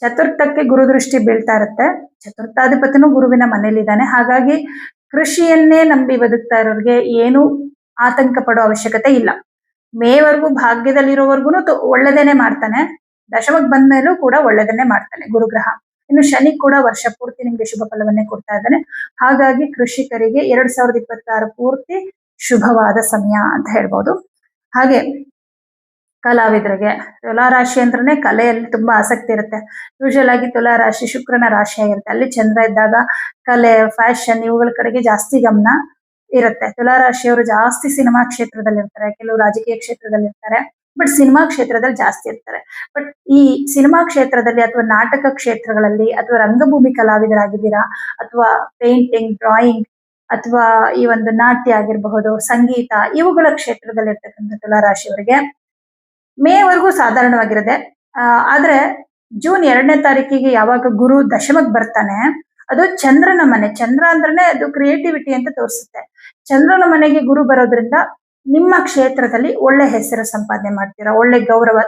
ಚತುರ್ಥಕ್ಕೆ ಗುರುದೃಷ್ಟಿ ಬೀಳ್ತಾ ಇರುತ್ತೆ. ಚತುರ್ಥಾಧಿಪತಿನೂ ಗುರುವಿನ ಮನೇಲಿದ್ದಾನೆ. ಹಾಗಾಗಿ ಕೃಷಿಯನ್ನೇ ನಂಬಿ ಬದುಕ್ತಾ ಇರೋರಿಗೆ ಏನು ಆತಂಕ ಪಡೋ ಅವಶ್ಯಕತೆ ಇಲ್ಲ. ಮೇವರೆಗೂ ಭಾಗ್ಯದಲ್ಲಿರೋವರೆಗೂ ಒಳ್ಳೆದೇನೆ ಮಾಡ್ತಾನೆ. ದಶಮಕ್ ಬಂದ ಮೇಲೂ ಕೂಡ ಒಳ್ಳೆದನ್ನೇ ಮಾಡ್ತಾನೆ ಗುರುಗ್ರಹ. ಇನ್ನು ಶನಿ ಕೂಡ ವರ್ಷ ಪೂರ್ತಿ ನಿಮ್ಗೆ ಶುಭ ಫಲವನ್ನೇ ಕೊಡ್ತಾ ಇದ್ದಾನೆ. ಹಾಗಾಗಿ ಕೃಷಿಕರಿಗೆ ಎರಡ್ ಸಾವಿರದ ಇಪ್ಪತ್ತಾರು ಪೂರ್ತಿ ಶುಭವಾದ ಸಮಯ ಅಂತ ಹೇಳ್ಬೋದು. ಹಾಗೆ ಕಲಾವಿದರಿಗೆ ತುಲಾ ರಾಶಿ ಅಂದ್ರೇನೆ ಕಲೆಯಲ್ಲಿ ತುಂಬಾ ಆಸಕ್ತಿ ಇರುತ್ತೆ. ಯೂಶಲ್ ಆಗಿ ತುಲಾ ರಾಶಿ ಶುಕ್ರನ ರಾಶಿ ಆಗಿರುತ್ತೆ. ಅಲ್ಲಿ ಚಂದ್ರ ಇದ್ದಾಗ ಕಲೆ ಫ್ಯಾಷನ್ ಇವುಗಳ ಕಡೆಗೆ ಜಾಸ್ತಿ ಗಮನ ಇರುತ್ತೆ. ತುಲಾ ರಾಶಿಯವರು ಜಾಸ್ತಿ ಸಿನಿಮಾ ಕ್ಷೇತ್ರದಲ್ಲಿ ಇರ್ತಾರೆ ಕೆಲವು ರಾಜಕೀಯ ಕ್ಷೇತ್ರದಲ್ಲಿ ಇರ್ತಾರೆ ಬಟ್ ಸಿನಿಮಾ ಕ್ಷೇತ್ರದಲ್ಲಿ ಜಾಸ್ತಿ ಇರ್ತಾರೆ. ಬಟ್ ಈ ಸಿನಿಮಾ ಕ್ಷೇತ್ರದಲ್ಲಿ ಅಥವಾ ನಾಟಕ ಕ್ಷೇತ್ರಗಳಲ್ಲಿ ಅಥವಾ ರಂಗಭೂಮಿ ಕಲಾವಿದರಾಗಿದ್ದೀರಾ ಅಥವಾ ಪೇಂಟಿಂಗ್ ಡ್ರಾಯಿಂಗ್ ಅಥವಾ ಈ ಒಂದು ನಾಟ್ಯ ಆಗಿರಬಹುದು ಸಂಗೀತ ಇವುಗಳ ಕ್ಷೇತ್ರದಲ್ಲಿ ಇರ್ತಕ್ಕಂಥ ತುಲಾ ರಾಶಿಯವರಿಗೆ ಮೇವರೆಗೂ ಸಾಧಾರಣವಾಗಿರುತ್ತೆ. ಆ, ಆದ್ರೆ ಜೂನ್ ಎರಡನೇ ತಾರೀಕಿಗೆ ಯಾವಾಗ ಗುರು ದಶಮಕ್ ಬರ್ತಾನೆ ಅದು ಚಂದ್ರನ ಮನೆ. ಚಂದ್ರ ಅಂದ್ರೇನೆ ಅದು ಕ್ರಿಯೇಟಿವಿಟಿ ಅಂತ ತೋರಿಸುತ್ತೆ. ಚಂದ್ರನ ಮನೆಗೆ ಗುರು ಬರೋದ್ರಿಂದ ನಿಮ್ಮ ಕ್ಷೇತ್ರದಲ್ಲಿ ಒಳ್ಳೆ ಹೆಸರು ಸಂಪಾದನೆ ಮಾಡ್ತೀರಾ? ಒಳ್ಳೆ ಗೌರವ.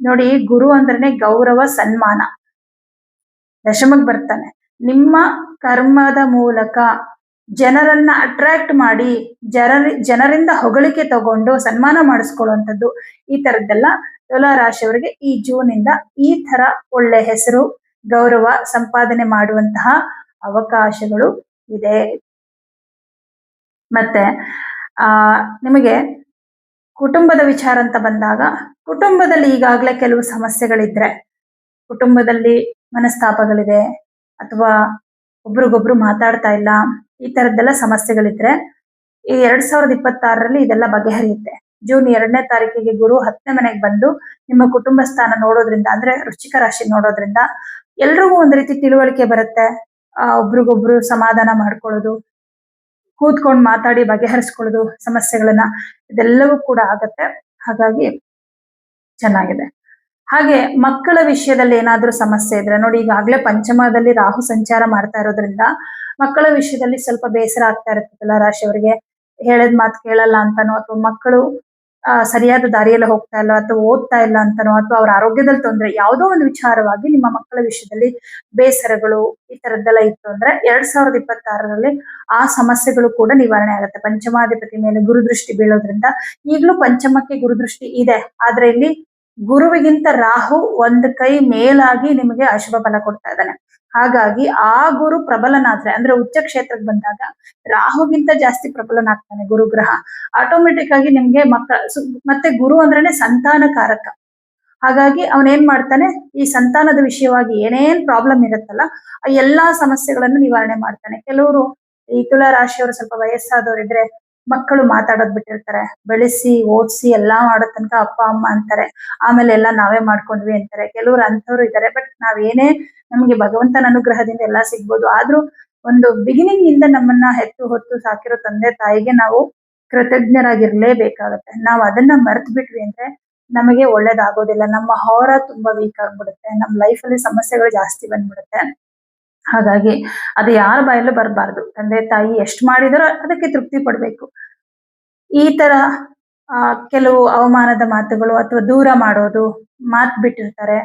ನೋಡಿ, ಗುರು ಅಂದ್ರೆ ಗೌರವ, ಸನ್ಮಾನ. ದಶಮಕ್ ಬರ್ತಾನೆ. ನಿಮ್ಮ ಕರ್ಮದ ಮೂಲಕ ಜನರನ್ನ ಅಟ್ರಾಕ್ಟ್ ಮಾಡಿ, ಜನರ, ಜನರಿಂದ ಹೊಗಳಿಕೆ ತಗೊಂಡು ಸನ್ಮಾನ ಮಾಡಿಸ್ಕೊಳ್ಳುವಂಥದ್ದು ಈ ತರದ್ದೆಲ್ಲ ತುಲಾ ರಾಶಿಯವರಿಗೆ ಈ ಜೂನ್ ಇಂದ ಈ ತರ ಒಳ್ಳೆ ಹೆಸರು, ಗೌರವ ಸಂಪಾದನೆ ಮಾಡುವಂತಹ ಅವಕಾಶಗಳು ಇದೆ. ಮತ್ತೆ, ಆ, ನಿಮಗೆ ಕುಟುಂಬದ ವಿಚಾರ ಅಂತ ಬಂದಾಗ, ಕುಟುಂಬದಲ್ಲಿ ಈಗಾಗಲೇ ಕೆಲವು ಸಮಸ್ಯೆಗಳಿದ್ರೆ, ಕುಟುಂಬದಲ್ಲಿ ಮನಸ್ತಾಪಗಳಿದೆ, ಅಥವಾ ಒಬ್ರಿಗೊಬ್ರು ಮಾತಾಡ್ತಾ ಇಲ್ಲ, ಈ ತರದ್ದೆಲ್ಲ ಸಮಸ್ಯೆಗಳಿದ್ರೆ, ಈ ಎರಡ್ ಸಾವಿರದ ಇಪ್ಪತ್ತಾರರಲ್ಲಿ ಇದೆಲ್ಲ ಬಗೆಹರಿಯುತ್ತೆ. ಜೂನ್ ಎರಡನೇ ತಾರೀಕಿಗೆ ಗುರು ಹತ್ತನೇ ಮನೆಗೆ ಬಂದು ನಿಮ್ಮ ಕುಟುಂಬ ಸ್ಥಾನ ನೋಡೋದ್ರಿಂದ, ಅಂದ್ರೆ ವೃಶ್ಚಿಕ ರಾಶಿ ನೋಡೋದ್ರಿಂದ, ಎಲ್ರಿಗೂ ಒಂದ್ ರೀತಿ ತಿಳುವಳಿಕೆ ಬರುತ್ತೆ. ಆ, ಒಬ್ರಿಗೊಬ್ರು ಸಮಾಧಾನ ಮಾಡ್ಕೊಳ್ಳೋದು ಕೂತ್ಕೊಂಡು ಮಾತಾಡಿ ಬಗೆಹರಿಸ್ಕೊಳ್ಳೋದು, ಸಮಸ್ಯೆಗಳನ್ನ ಇದೆಲ್ಲವೂ ಕೂಡ ಆಗತ್ತೆ. ಹಾಗಾಗಿ ಚೆನ್ನಾಗಿದೆ. ಹಾಗೆ ಮಕ್ಕಳ ವಿಷಯದಲ್ಲಿ ಏನಾದರೂ ಸಮಸ್ಯೆ ಇದ್ರೆ ನೋಡಿ ಈಗಾಗಲೇ ಪಂಚಮದಲ್ಲಿ ರಾಹು ಸಂಚಾರ ಮಾಡ್ತಾ ಇರೋದ್ರಿಂದ ಮಕ್ಕಳ ವಿಷಯದಲ್ಲಿ ಸ್ವಲ್ಪ ಬೇಸರ ಆಗ್ತಾ ಇರುತ್ತೆ ತುಲಾ ರಾಶಿಯವರಿಗೆ ಹೇಳದ್ ಮಾತು ಕೇಳಲ್ಲ ಅಂತಾನೋ ಅಥವಾ ಮಕ್ಕಳು ಸರಿಯಾದ ದಾರಿಯಲ್ಲಿ ಹೋಗ್ತಾ ಇಲ್ಲ ಅಥವಾ ಓದ್ತಾ ಇಲ್ಲ ಅಂತನೋ ಅಥವಾ ಅವ್ರ ಆರೋಗ್ಯದಲ್ಲಿ ತೊಂದರೆ, ಯಾವುದೋ ಒಂದು ವಿಚಾರವಾಗಿ ನಿಮ್ಮ ಮಕ್ಕಳ ವಿಷಯದಲ್ಲಿ ಬೇಸರಗಳು ಈ ತರದ್ದೆಲ್ಲ ಇತ್ತು ಅಂದ್ರೆ ಎರಡ್ ಸಾವಿರದ ಇಪ್ಪತ್ತಾರರಲ್ಲಿ ಆ ಸಮಸ್ಯೆಗಳು ಕೂಡ ನಿವಾರಣೆ ಆಗುತ್ತೆ. ಪಂಚಮಾಧಿಪತಿ ಮೇಲೆ ಗುರುದೃಷ್ಟಿ ಬೀಳೋದ್ರಿಂದ ಈಗಲೂ ಪಂಚಮಕ್ಕೆ ಗುರುದೃಷ್ಟಿ ಇದೆ. ಆದ್ರೆ ಇಲ್ಲಿ ಗುರುವಿಗಿಂತ ರಾಹು ಒಂದ್ ಕೈ ಮೇಲಾಗಿ ನಿಮಗೆ ಅಶುಭ ಫಲ ಕೊಡ್ತಾ ಇದ್ದಾನೆ. ಹಾಗಾಗಿ ಆ ಗುರು ಪ್ರಬಲನಾದ್ರೆ, ಅಂದ್ರೆ ಉಚ್ಚ ಕ್ಷೇತ್ರಕ್ಕೆ ಬಂದಾಗ ರಾಹುಗಿಂತ ಜಾಸ್ತಿ ಪ್ರಬಲನಾಗ್ತಾನೆ ಗುರು ಗ್ರಹ ಆಟೋಮೆಟಿಕ್ ಆಗಿ ನಿಮ್ಗೆ ಮಕ್ಕಳ ಮತ್ತೆ ಗುರು ಅಂದ್ರೇನೆ ಸಂತಾನಕಾರಕ. ಹಾಗಾಗಿ ಅವನೇನ್ ಮಾಡ್ತಾನೆ, ಈ ಸಂತಾನದ ವಿಷಯವಾಗಿ ಏನೇನ್ ಪ್ರಾಬ್ಲಮ್ ಇರುತ್ತಲ್ಲ, ಆ ಎಲ್ಲಾ ಸಮಸ್ಯೆಗಳನ್ನು ನಿವಾರಣೆ ಮಾಡ್ತಾನೆ. ಕೆಲವರು ಈ ತುಲಾ ರಾಶಿಯವರು ಸ್ವಲ್ಪ ವಯಸ್ಸಾದವರಿದ್ರೆ ಮಕ್ಕಳು ಮಾತಾಡೋದ್ ಬಿಟ್ಟಿರ್ತಾರೆ. ಬೆಳೆಸಿ ಓದಿಸಿ ಎಲ್ಲಾ ಮಾಡೋ ತನಕ ಅಪ್ಪ, ಅಮ್ಮ ಅಂತಾರೆ. ಆಮೇಲೆ ಎಲ್ಲ ನಾವೇ ಮಾಡ್ಕೊಂಡ್ವಿ ಅಂತಾರೆ. ಕೆಲವರು ಅಂಥವ್ರು ಇದ್ದಾರೆ ಬಟ್ ನಾವೇನೇ ನಮ್ಗೆ ಭಗವಂತನ ಅನುಗ್ರಹದಿಂದ ಎಲ್ಲಾ ಸಿಗ್ಬೋದು. ಆದ್ರೂ ಒಂದು ಬಿಗಿನಿಂಗ್ ಇಂದ ನಮ್ಮನ್ನ ಹೆತ್ತು ಹೊತ್ತು ಸಾಕಿರೋ ತಂದೆ, ತಾಯಿಗೆ ನಾವು ಕೃತಜ್ಞರಾಗಿರ್ಲೇಬೇಕಾಗತ್ತೆ. ನಾವು ಅದನ್ನ ಮರ್ತ್ ಬಿಟ್ವಿ ಅಂದ್ರೆ ನಮಗೆ ಒಳ್ಳೇದಾಗೋದಿಲ್ಲ. ನಮ್ಮ ಹೊರ ತುಂಬಾ ವೀಕ್ ಆಗ್ಬಿಡುತ್ತೆ. ನಮ್ಮ ಅಲ್ಲಿ ಸಮಸ್ಯೆಗಳು ಜಾಸ್ತಿ ಬಂದ್ಬಿಡುತ್ತೆ. ಹಾಗಾಗಿ ಅದು ಯಾರ ಬಾಯಲ್ಲೂ ಬರಬಾರ್ದು. ತಂದೆ, ತಾಯಿ ಎಷ್ಟು ಮಾಡಿದಾರೋ ಅದಕ್ಕೆ ತೃಪ್ತಿ ಪಡಬೇಕು. ಈ ತರ ಕೆಲವು ಅವಮಾನದ ಮಾತುಗಳು ಅಥವಾ ದೂರ ಮಾಡೋದು, ಮಾತು ಬಿಟ್ಟಿರ್ತಾರೆ.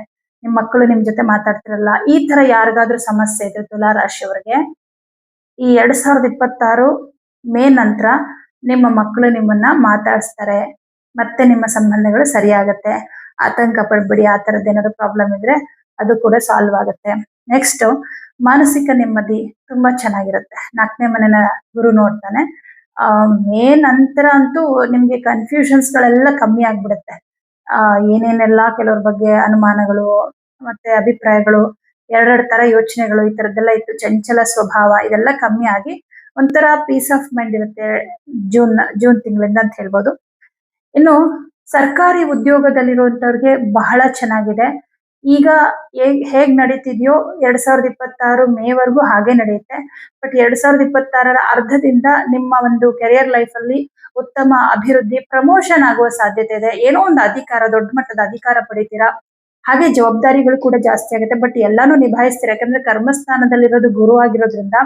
ನಿಮ್ ಮಕ್ಕಳು ನಿಮ್ ಜೊತೆ ಮಾತಾಡ್ತಿರಲ್ಲ, ಈ ತರ ಯಾರಿಗಾದ್ರೂ ಸಮಸ್ಯೆ ಇದ್ರೆ ತುಲಾ ರಾಶಿಯವರಿಗೆ ಈ ಎರಡ್ ಸಾವಿರದ ಇಪ್ಪತ್ತಾರು ಮೇ ನಂತರ ನಿಮ್ಮ ಮಕ್ಕಳು ನಿಮ್ಮನ್ನ ಮಾತಾಡಿಸ್ತಾರೆ. ಮತ್ತೆ ನಿಮ್ಮ ಸಂಬಂಧಗಳು ಸರಿಯಾಗತ್ತೆ. ಆತಂಕ ಪಡ್ಬೇಡಿ, ಆ ತರದ್ ಏನಾದ್ರು ಪ್ರಾಬ್ಲಮ್ ಇದ್ರೆ ಅದು ಕೂಡ ಸಾಲ್ವ್ ಆಗುತ್ತೆ. ನೆಕ್ಸ್ಟ್ ಮಾನಸಿಕ ನೆಮ್ಮದಿ ತುಂಬಾ ಚೆನ್ನಾಗಿರುತ್ತೆ. ನಾಲ್ಕನೇ ಮನೆನ ಗುರು ನೋಡ್ತಾನೆ. ಆ ಮೇನ್ ನಂತರ ಅಂತೂ ನಿಮ್ಗೆ ಕನ್ಫ್ಯೂಷನ್ಸ್ ಗಳೆಲ್ಲ ಕಮ್ಮಿ ಆಗ್ಬಿಡುತ್ತೆ. ಆ, ಏನೇನೆಲ್ಲ ಕೆಲವ್ರ ಬಗ್ಗೆ ಅನುಮಾನಗಳು, ಮತ್ತೆ ಅಭಿಪ್ರಾಯಗಳು, ಎರಡೆರಡು ತರ ಯೋಚನೆಗಳು ಈ ತರದ್ದೆಲ್ಲ ಇತ್ತು. ಚಂಚಲ ಸ್ವಭಾವ ಇದೆಲ್ಲ ಕಮ್ಮಿ ಆಗಿ ಒಂಥರ ಪೀಸ್ ಆಫ್ ಮೈಂಡ್ ಇರುತ್ತೆ ಜೂನ್ ಜೂನ್ ತಿಂಗಳಿಂದ ಅಂತ ಹೇಳ್ಬೋದು. ಇನ್ನು ಸರ್ಕಾರಿ ಉದ್ಯೋಗದಲ್ಲಿರುವಂತವ್ರಿಗೆ ಬಹಳ ಚೆನ್ನಾಗಿದೆ. ಈಗ ಹೇಗ್ ನಡೀತಿದ್ಯೋ ಎರಡ್ ಸಾವಿರದ ಇಪ್ಪತ್ತಾರು ಮೇವರೆಗೂ ಹಾಗೆ ನಡೆಯುತ್ತೆ. ಬಟ್ ಎರಡ್ ಸಾವಿರದ ಇಪ್ಪತ್ತಾರರ ಅರ್ಧದಿಂದ ನಿಮ್ಮ ಒಂದು ಕೆರಿಯರ್ ಲೈಫ್ ಅಲ್ಲಿ ಉತ್ತಮ ಅಭಿವೃದ್ಧಿ ಪ್ರಮೋಷನ್ ಆಗುವ ಸಾಧ್ಯತೆ ಇದೆ. ಏನೋ ಒಂದು ಅಧಿಕಾರ, ದೊಡ್ಡ ಮಟ್ಟದ ಅಧಿಕಾರ ಪಡಿತೀರಾ? ಹಾಗೆ ಜವಾಬ್ದಾರಿಗಳು ಕೂಡ ಜಾಸ್ತಿ ಆಗುತ್ತೆ. ಬಟ್ ಎಲ್ಲಾನು ನಿಭಾಯಿಸ್ತೀರಾ? ಯಾಕಂದ್ರೆ ಕರ್ಮಸ್ಥಾನದಲ್ಲಿರೋದು ಗುರು ಆಗಿರೋದ್ರಿಂದ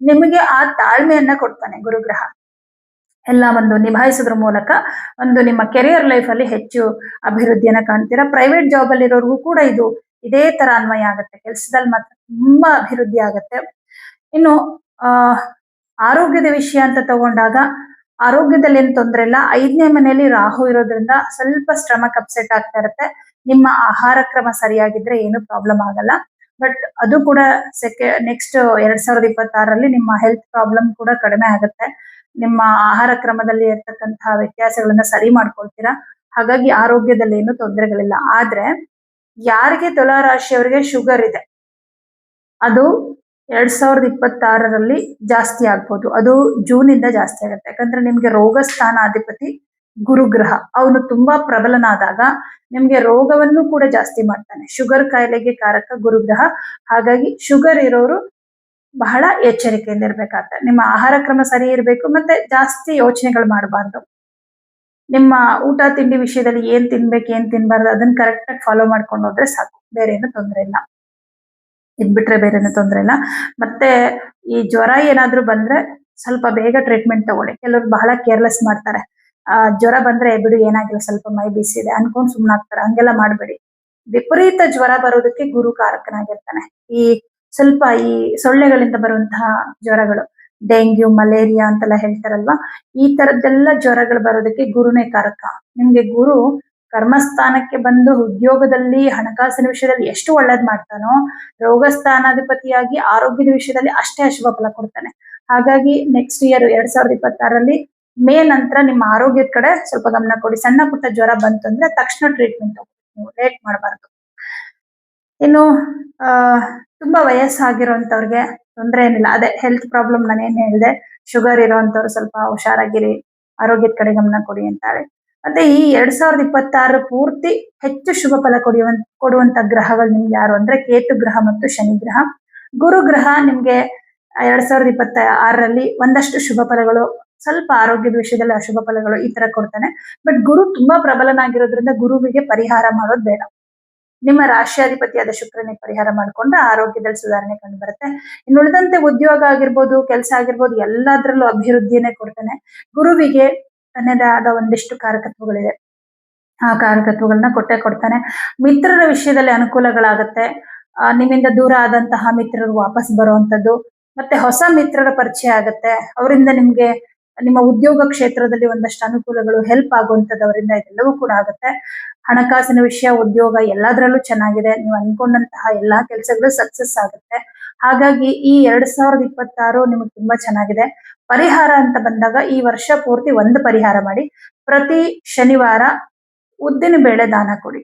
ನಿಮಗೆ ಆ ತಾಳ್ಮೆಯನ್ನ ಕೊಡ್ತಾನೆ ಗುರುಗ್ರಹ. ಎಲ್ಲ ಒಂದು ನಿಭಾಯಿಸೋದ್ರ ಮೂಲಕ ಒಂದು ನಿಮ್ಮ ಕೆರಿಯರ್ ಲೈಫ್ ಅಲ್ಲಿ ಹೆಚ್ಚು ಅಭಿವೃದ್ಧಿಯನ್ನ ಕಾಣ್ತೀರಾ? ಪ್ರೈವೇಟ್ ಜಾಬ್ ಅಲ್ಲಿರೋರ್ಗೂ ಕೂಡ ಇದು ಇದೇ ತರ ಅನ್ವಯ ಆಗುತ್ತೆ. ಕೆಲಸದಲ್ಲಿ ಮಾತ್ರ ತುಂಬಾ ಅಭಿವೃದ್ಧಿ ಆಗುತ್ತೆ. ಇನ್ನು ಆರೋಗ್ಯದ ವಿಷಯ ಅಂತ ತಗೊಂಡಾಗ ಆರೋಗ್ಯದಲ್ಲಿ ಏನು ತೊಂದರೆ ಇಲ್ಲ. ಐದನೇ ಮನೆಯಲ್ಲಿ ರಾಹು ಇರೋದ್ರಿಂದ ಸ್ವಲ್ಪ ಸ್ಟಮಕ್ ಅಪ್ಸೆಟ್ ಆಗ್ತಾ ಇರುತ್ತೆ. ನಿಮ್ಮ ಆಹಾರ ಕ್ರಮ ಸರಿಯಾಗಿದ್ರೆ ಏನು ಪ್ರಾಬ್ಲಮ್ ಆಗಲ್ಲ. ಬಟ್ ಅದು ಕೂಡ ಸೆಕೆ ನೆಕ್ಸ್ಟ್ ಎರಡ್ ಸಾವಿರದ ಇಪ್ಪತ್ತಾರರಲ್ಲಿ ನಿಮ್ಮ ಹೆಲ್ತ್ ಪ್ರಾಬ್ಲಮ್ ಕೂಡ ಕಡಿಮೆ ಆಗುತ್ತೆ. ನಿಮ್ಮ ಆಹಾರ ಕ್ರಮದಲ್ಲಿ ಇರ್ತಕ್ಕಂತಹ ವ್ಯತ್ಯಾಸಗಳನ್ನ ಸರಿ ಮಾಡ್ಕೊಳ್ತೀರಾ? ಹಾಗಾಗಿ ಆರೋಗ್ಯದಲ್ಲಿ ಏನು ತೊಂದರೆಗಳಿಲ್ಲ. ಆದ್ರೆ ಯಾರಿಗೆ ತುಲಾ ರಾಶಿಯವರಿಗೆ ಶುಗರ್ ಇದೆ, ಅದು ಎರಡ್ ಸಾವಿರದ ಇಪ್ಪತ್ತಾರರಲ್ಲಿ ಜಾಸ್ತಿ ಆಗ್ಬೋದು. ಅದು ಜೂನ್ ಇಂದ ಜಾಸ್ತಿ ಆಗುತ್ತೆ. ಯಾಕಂದ್ರೆ ನಿಮ್ಗೆ ರೋಗ ಸ್ಥಾನಾಧಿಪತಿ ಗುರುಗ್ರಹ. ಅವನು ತುಂಬಾ ಪ್ರಬಲನಾದಾಗ ನಿಮ್ಗೆ ರೋಗವನ್ನು ಕೂಡ ಜಾಸ್ತಿ ಮಾಡ್ತಾನೆ. ಶುಗರ್ ಕಾಯಿಲೆಗೆ ಕಾರಕ ಗುರುಗ್ರಹ. ಹಾಗಾಗಿ ಶುಗರ್ ಇರೋರು ಬಹಳ ಎಚ್ಚರಿಕೆಯಿಂದ ಇರ್ಬೇಕಾಗ್ತದೆ ನಿಮ್ಮ ಆಹಾರ ಕ್ರಮ ಸರಿ ಇರಬೇಕು, ಮತ್ತೆ ಜಾಸ್ತಿ ಯೋಚನೆಗಳು ಮಾಡಬಾರ್ದು. ನಿಮ್ಮ ಊಟ, ತಿಂಡಿ ವಿಷಯದಲ್ಲಿ ಏನ್ ತಿನ್ಬೇಕು, ಏನ್ ತಿನ್ಬಾರ್ದು, ಅದನ್ನ ಕರೆಕ್ಟ್ ಆಗಿ ಫಾಲೋ ಮಾಡ್ಕೊಂಡು ಹೋದ್ರೆ ಸಾಕು. ಬೇರೆ ಏನು ತೊಂದರೆ ಇಲ್ಲ. ಇದ್ ಬಿಟ್ರೆ ಬೇರೆ ಏನು ತೊಂದರೆ ಇಲ್ಲ. ಮತ್ತೆ ಈ ಜ್ವರ ಏನಾದ್ರೂ ಬಂದ್ರೆ ಸ್ವಲ್ಪ ಬೇಗ ಟ್ರೀಟ್ಮೆಂಟ್ ತಗೊಳ್ಳಿ. ಕೆಲವರು ಬಹಳ ಕೇರ್ಲೆಸ್ ಮಾಡ್ತಾರೆ. ಆ, ಜ್ವರ ಬಂದ್ರೆ ಬಿಡು, ಏನಾಗಿಲ್ಲ, ಸ್ವಲ್ಪ ಮೈ ಬಿಸಿ ಅನ್ಕೊಂಡು ಅನ್ಕೊಂಡ್ ಸುಮ್ನಾಗ್ತಾರೆ. ಹಂಗೆಲ್ಲ ಮಾಡಬೇಡಿ. ವಿಪರೀತ ಜ್ವರ ಬರೋದಕ್ಕೆ ಗುರು ಕಾರಕನಾಗಿರ್ತಾನೆ. ಈ ಸ್ವಲ್ಪ ಈ ಸೊಳ್ಳೆಗಳಿಂದ ಬರುವಂತಹ ಜ್ವರಗಳು, ಡೆಂಗ್ಯೂ, ಮಲೇರಿಯಾ ಅಂತೆಲ್ಲ ಹೇಳ್ತಾರಲ್ವಾ? ಈ ತರದ್ದೆಲ್ಲ ಜ್ವರಗಳು ಬರೋದಕ್ಕೆ ಗುರುನೇ ಕಾರಕ. ನಿಮ್ಗೆ ಗುರು ಕರ್ಮಸ್ಥಾನಕ್ಕೆ ಬಂದು ಉದ್ಯೋಗದಲ್ಲಿ, ಹಣಕಾಸಿನ ವಿಷಯದಲ್ಲಿ ಎಷ್ಟು ಒಳ್ಳೇದ್ ಮಾಡ್ತಾನೋ, ರೋಗಸ್ಥಾನಾಧಿಪತಿಯಾಗಿ ಆರೋಗ್ಯದ ವಿಷಯದಲ್ಲಿ ಅಷ್ಟೇ ಅಶುಭ ಫಲ ಕೊಡ್ತಾನೆ. ಹಾಗಾಗಿ ನೆಕ್ಸ್ಟ್ ಇಯರ್ ಎರಡ್ ಸಾವಿರದ ಇಪ್ಪತ್ತಾರಲ್ಲಿ ಮೇ ನಂತರ ನಿಮ್ಮ ಆರೋಗ್ಯದ ಕಡೆ ಸ್ವಲ್ಪ ಗಮನ ಕೊಡಿ. ಸಣ್ಣ ಪುಟ್ಟ ಜ್ವರ ಬಂತು ಅಂದ್ರೆ ತಕ್ಷಣ ಟ್ರೀಟ್ಮೆಂಟ್ ನೀವು ಲೇಟ್ ಮಾಡಬಾರ್ದು. ಇನ್ನು ತುಂಬಾ ವಯಸ್ಸಾಗಿರೋಂಥವ್ರಿಗೆ ತೊಂದರೆ ಏನಿಲ್ಲ. ಅದೇ ಹೆಲ್ತ್ ಪ್ರಾಬ್ಲಮ್ ನಾನು ಏನ್ ಹೇಳಿದೆ ಶುಗರ್ ಇರೋಂಥವ್ರು ಸ್ವಲ್ಪ ಹುಷಾರಾಗಿರಿ, ಆರೋಗ್ಯದ ಕಡೆ ಗಮನ ಕೊಡಿ ಅಂತಾರೆ ಮತ್ತೆ ಈ ಎರಡ್ ಸಾವಿರದ ಇಪ್ಪತ್ತಾರು ಪೂರ್ತಿ ಹೆಚ್ಚು ಶುಭ ಫಲ ಕೊಡುವಂತ ಕೊಡುವಂತ ಗ್ರಹಗಳು ನಿಮ್ಗೆ ಯಾರು ಅಂದ್ರೆ ಕೇತು ಗ್ರಹ ಮತ್ತು ಶನಿ ಗ್ರಹ. ಗುರು ಗ್ರಹ ನಿಮ್ಗೆ ಎರಡ್ ಸಾವಿರದ ಇಪ್ಪತ್ತ ಆರರಲ್ಲಿ ಒಂದಷ್ಟು ಶುಭ ಫಲಗಳು, ಸ್ವಲ್ಪ ಆರೋಗ್ಯದ ವಿಷಯದಲ್ಲಿ ಅಶುಭ ಫಲಗಳು ಈ ತರ ಕೊಡ್ತಾನೆ. ಬಟ್ ಗುರು ತುಂಬಾ ಪ್ರಬಲನಾಗಿರೋದ್ರಿಂದ ಗುರುವಿಗೆ ಪರಿಹಾರ ಮಾಡೋದು ಬೇಡ. ನಿಮ್ಮ ರಾಶಿಯಾಧಿಪತಿಯಾದ ಶುಕ್ರನೇ ಪರಿಹಾರ ಮಾಡ್ಕೊಂಡ್ರೆ ಆರೋಗ್ಯದಲ್ಲಿ ಸುಧಾರಣೆ ಕಂಡು ಬರುತ್ತೆ. ಇನ್ನು ಉಳಿದಂತೆ ಉದ್ಯೋಗ ಆಗಿರ್ಬೋದು, ಕೆಲಸ ಆಗಿರ್ಬೋದು, ಎಲ್ಲದರಲ್ಲೂ ಅಭಿವೃದ್ಧಿಯನ್ನೇ ಕೊಡ್ತಾನೆ. ಗುರುವಿಗೆ ತನ್ನದೇ ಆದ ಒಂದಿಷ್ಟು ಕಾರಕತ್ವಗಳಿದೆ ಆ ಕಾರಕತ್ವಗಳನ್ನ ಕೊಟ್ಟೆ ಕೊಡ್ತಾನೆ. ಮಿತ್ರರ ವಿಷಯದಲ್ಲಿ ಅನುಕೂಲಗಳಾಗತ್ತೆ. ನಿಮ್ಮಿಂದ ದೂರ ಆದಂತಹ ಮಿತ್ರರು ವಾಪಸ್ ಬರುವಂತದ್ದು. ಮತ್ತೆ ಹೊಸ ಮಿತ್ರರ ಪರಿಚಯ ಆಗತ್ತೆ. ಅವರಿಂದ ನಿಮ್ಗೆ ನಿಮ್ಮ ಉದ್ಯೋಗ ಕ್ಷೇತ್ರದಲ್ಲಿ ಒಂದಷ್ಟು ಅನುಕೂಲಗಳು ಹೆಲ್ಪ್ ಆಗುವಂತದವರಿಂದ ಇದೆಲ್ಲವೂ ಕೂಡ ಆಗುತ್ತೆ. ಹಣಕಾಸಿನ ವಿಷಯ, ಉದ್ಯೋಗ ಎಲ್ಲದರಲ್ಲೂ ಚೆನ್ನಾಗಿದೆ. ನೀವು ಅನ್ಕೊಂಡಂತಹ ಎಲ್ಲಾ ಕೆಲಸಗಳು ಸಕ್ಸಸ್ ಆಗುತ್ತೆ. ಹಾಗಾಗಿ ಈ ಎರಡ್ ಸಾವಿರದ ಇಪ್ಪತ್ತಾರು ನಿಮಗೆ ತುಂಬಾ ಚೆನ್ನಾಗಿದೆ. ಪರಿಹಾರ ಅಂತ ಬಂದಾಗ ಈ ವರ್ಷ ಪೂರ್ತಿ ಒಂದು ಪರಿಹಾರ ಮಾಡಿ. ಪ್ರತಿ ಶನಿವಾರ ಉದ್ದಿನ ಬೇಳೆ ದಾನ ಕೊಡಿ.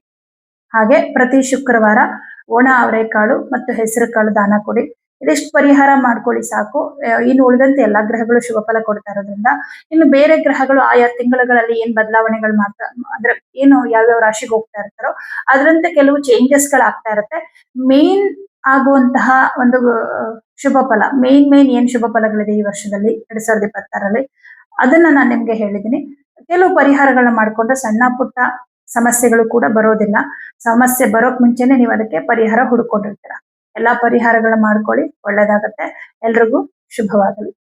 ಹಾಗೆ ಪ್ರತಿ ಶುಕ್ರವಾರ ಒಣ ಅವರೆಕಾಳು ಮತ್ತು ಹೆಸರು ಕಾಳು ದಾನ ಕೊಡಿ. ಇದಿಷ್ಟು ಪರಿಹಾರ ಮಾಡ್ಕೊಳ್ಳಿ ಸಾಕು. ಇನ್ನು ಉಳಿದಂತೆ ಎಲ್ಲಾ ಗ್ರಹಗಳು ಶುಭ ಫಲ ಕೊಡ್ತಾ ಇರೋದ್ರಿಂದ ಇನ್ನು ಬೇರೆ ಗ್ರಹಗಳು ಆಯಾ ತಿಂಗಳುಗಳಲ್ಲಿ ಏನ್ ಬದಲಾವಣೆಗಳು ಮಾತ್ರ ಅಂದ್ರೆ ಏನು ಯಾವ್ಯಾವ ರಾಶಿಗೆ ಹೋಗ್ತಾ ಇರ್ತಾರೋ ಅದರಂತೆ ಕೆಲವು ಚೇಂಜಸ್ ಆಗ್ತಾ ಇರುತ್ತೆ. ಮೇನ್ ಆಗುವಂತಹ ಒಂದು ಶುಭ ಫಲ ಮೇನ್ ಮೇನ್ ಏನ್ ಶುಭ ಫಲಗಳಿದೆ ಈ ವರ್ಷದಲ್ಲಿ ಎರಡ್ ಸಾವಿರದ ಇಪ್ಪತ್ತಾರಲ್ಲಿ ಅದನ್ನ ನಾನು ನಿಮ್ಗೆ ಹೇಳಿದ್ದೀನಿ ಕೆಲವು ಪರಿಹಾರಗಳನ್ನ ಮಾಡಿಕೊಂಡ್ರೆ ಸಣ್ಣ ಪುಟ್ಟ ಸಮಸ್ಯೆಗಳು ಕೂಡ ಬರೋದಿಲ್ಲ. ಸಮಸ್ಯೆ ಬರೋಕ್ ಮುಂಚೆನೆ ನೀವು ಅದಕ್ಕೆ ಪರಿಹಾರ ಹುಡ್ಕೊಂಡಿರ್ತೀರ. ಎಲ್ಲಾ ಪರಿಹಾರಗಳು ಮಾಡ್ಕೊಳ್ಳಿ. ಒಳ್ಳೇದಾಗತ್ತೆ. ಎಲ್ರಿಗೂ ಶುಭವಾಗಲಿ.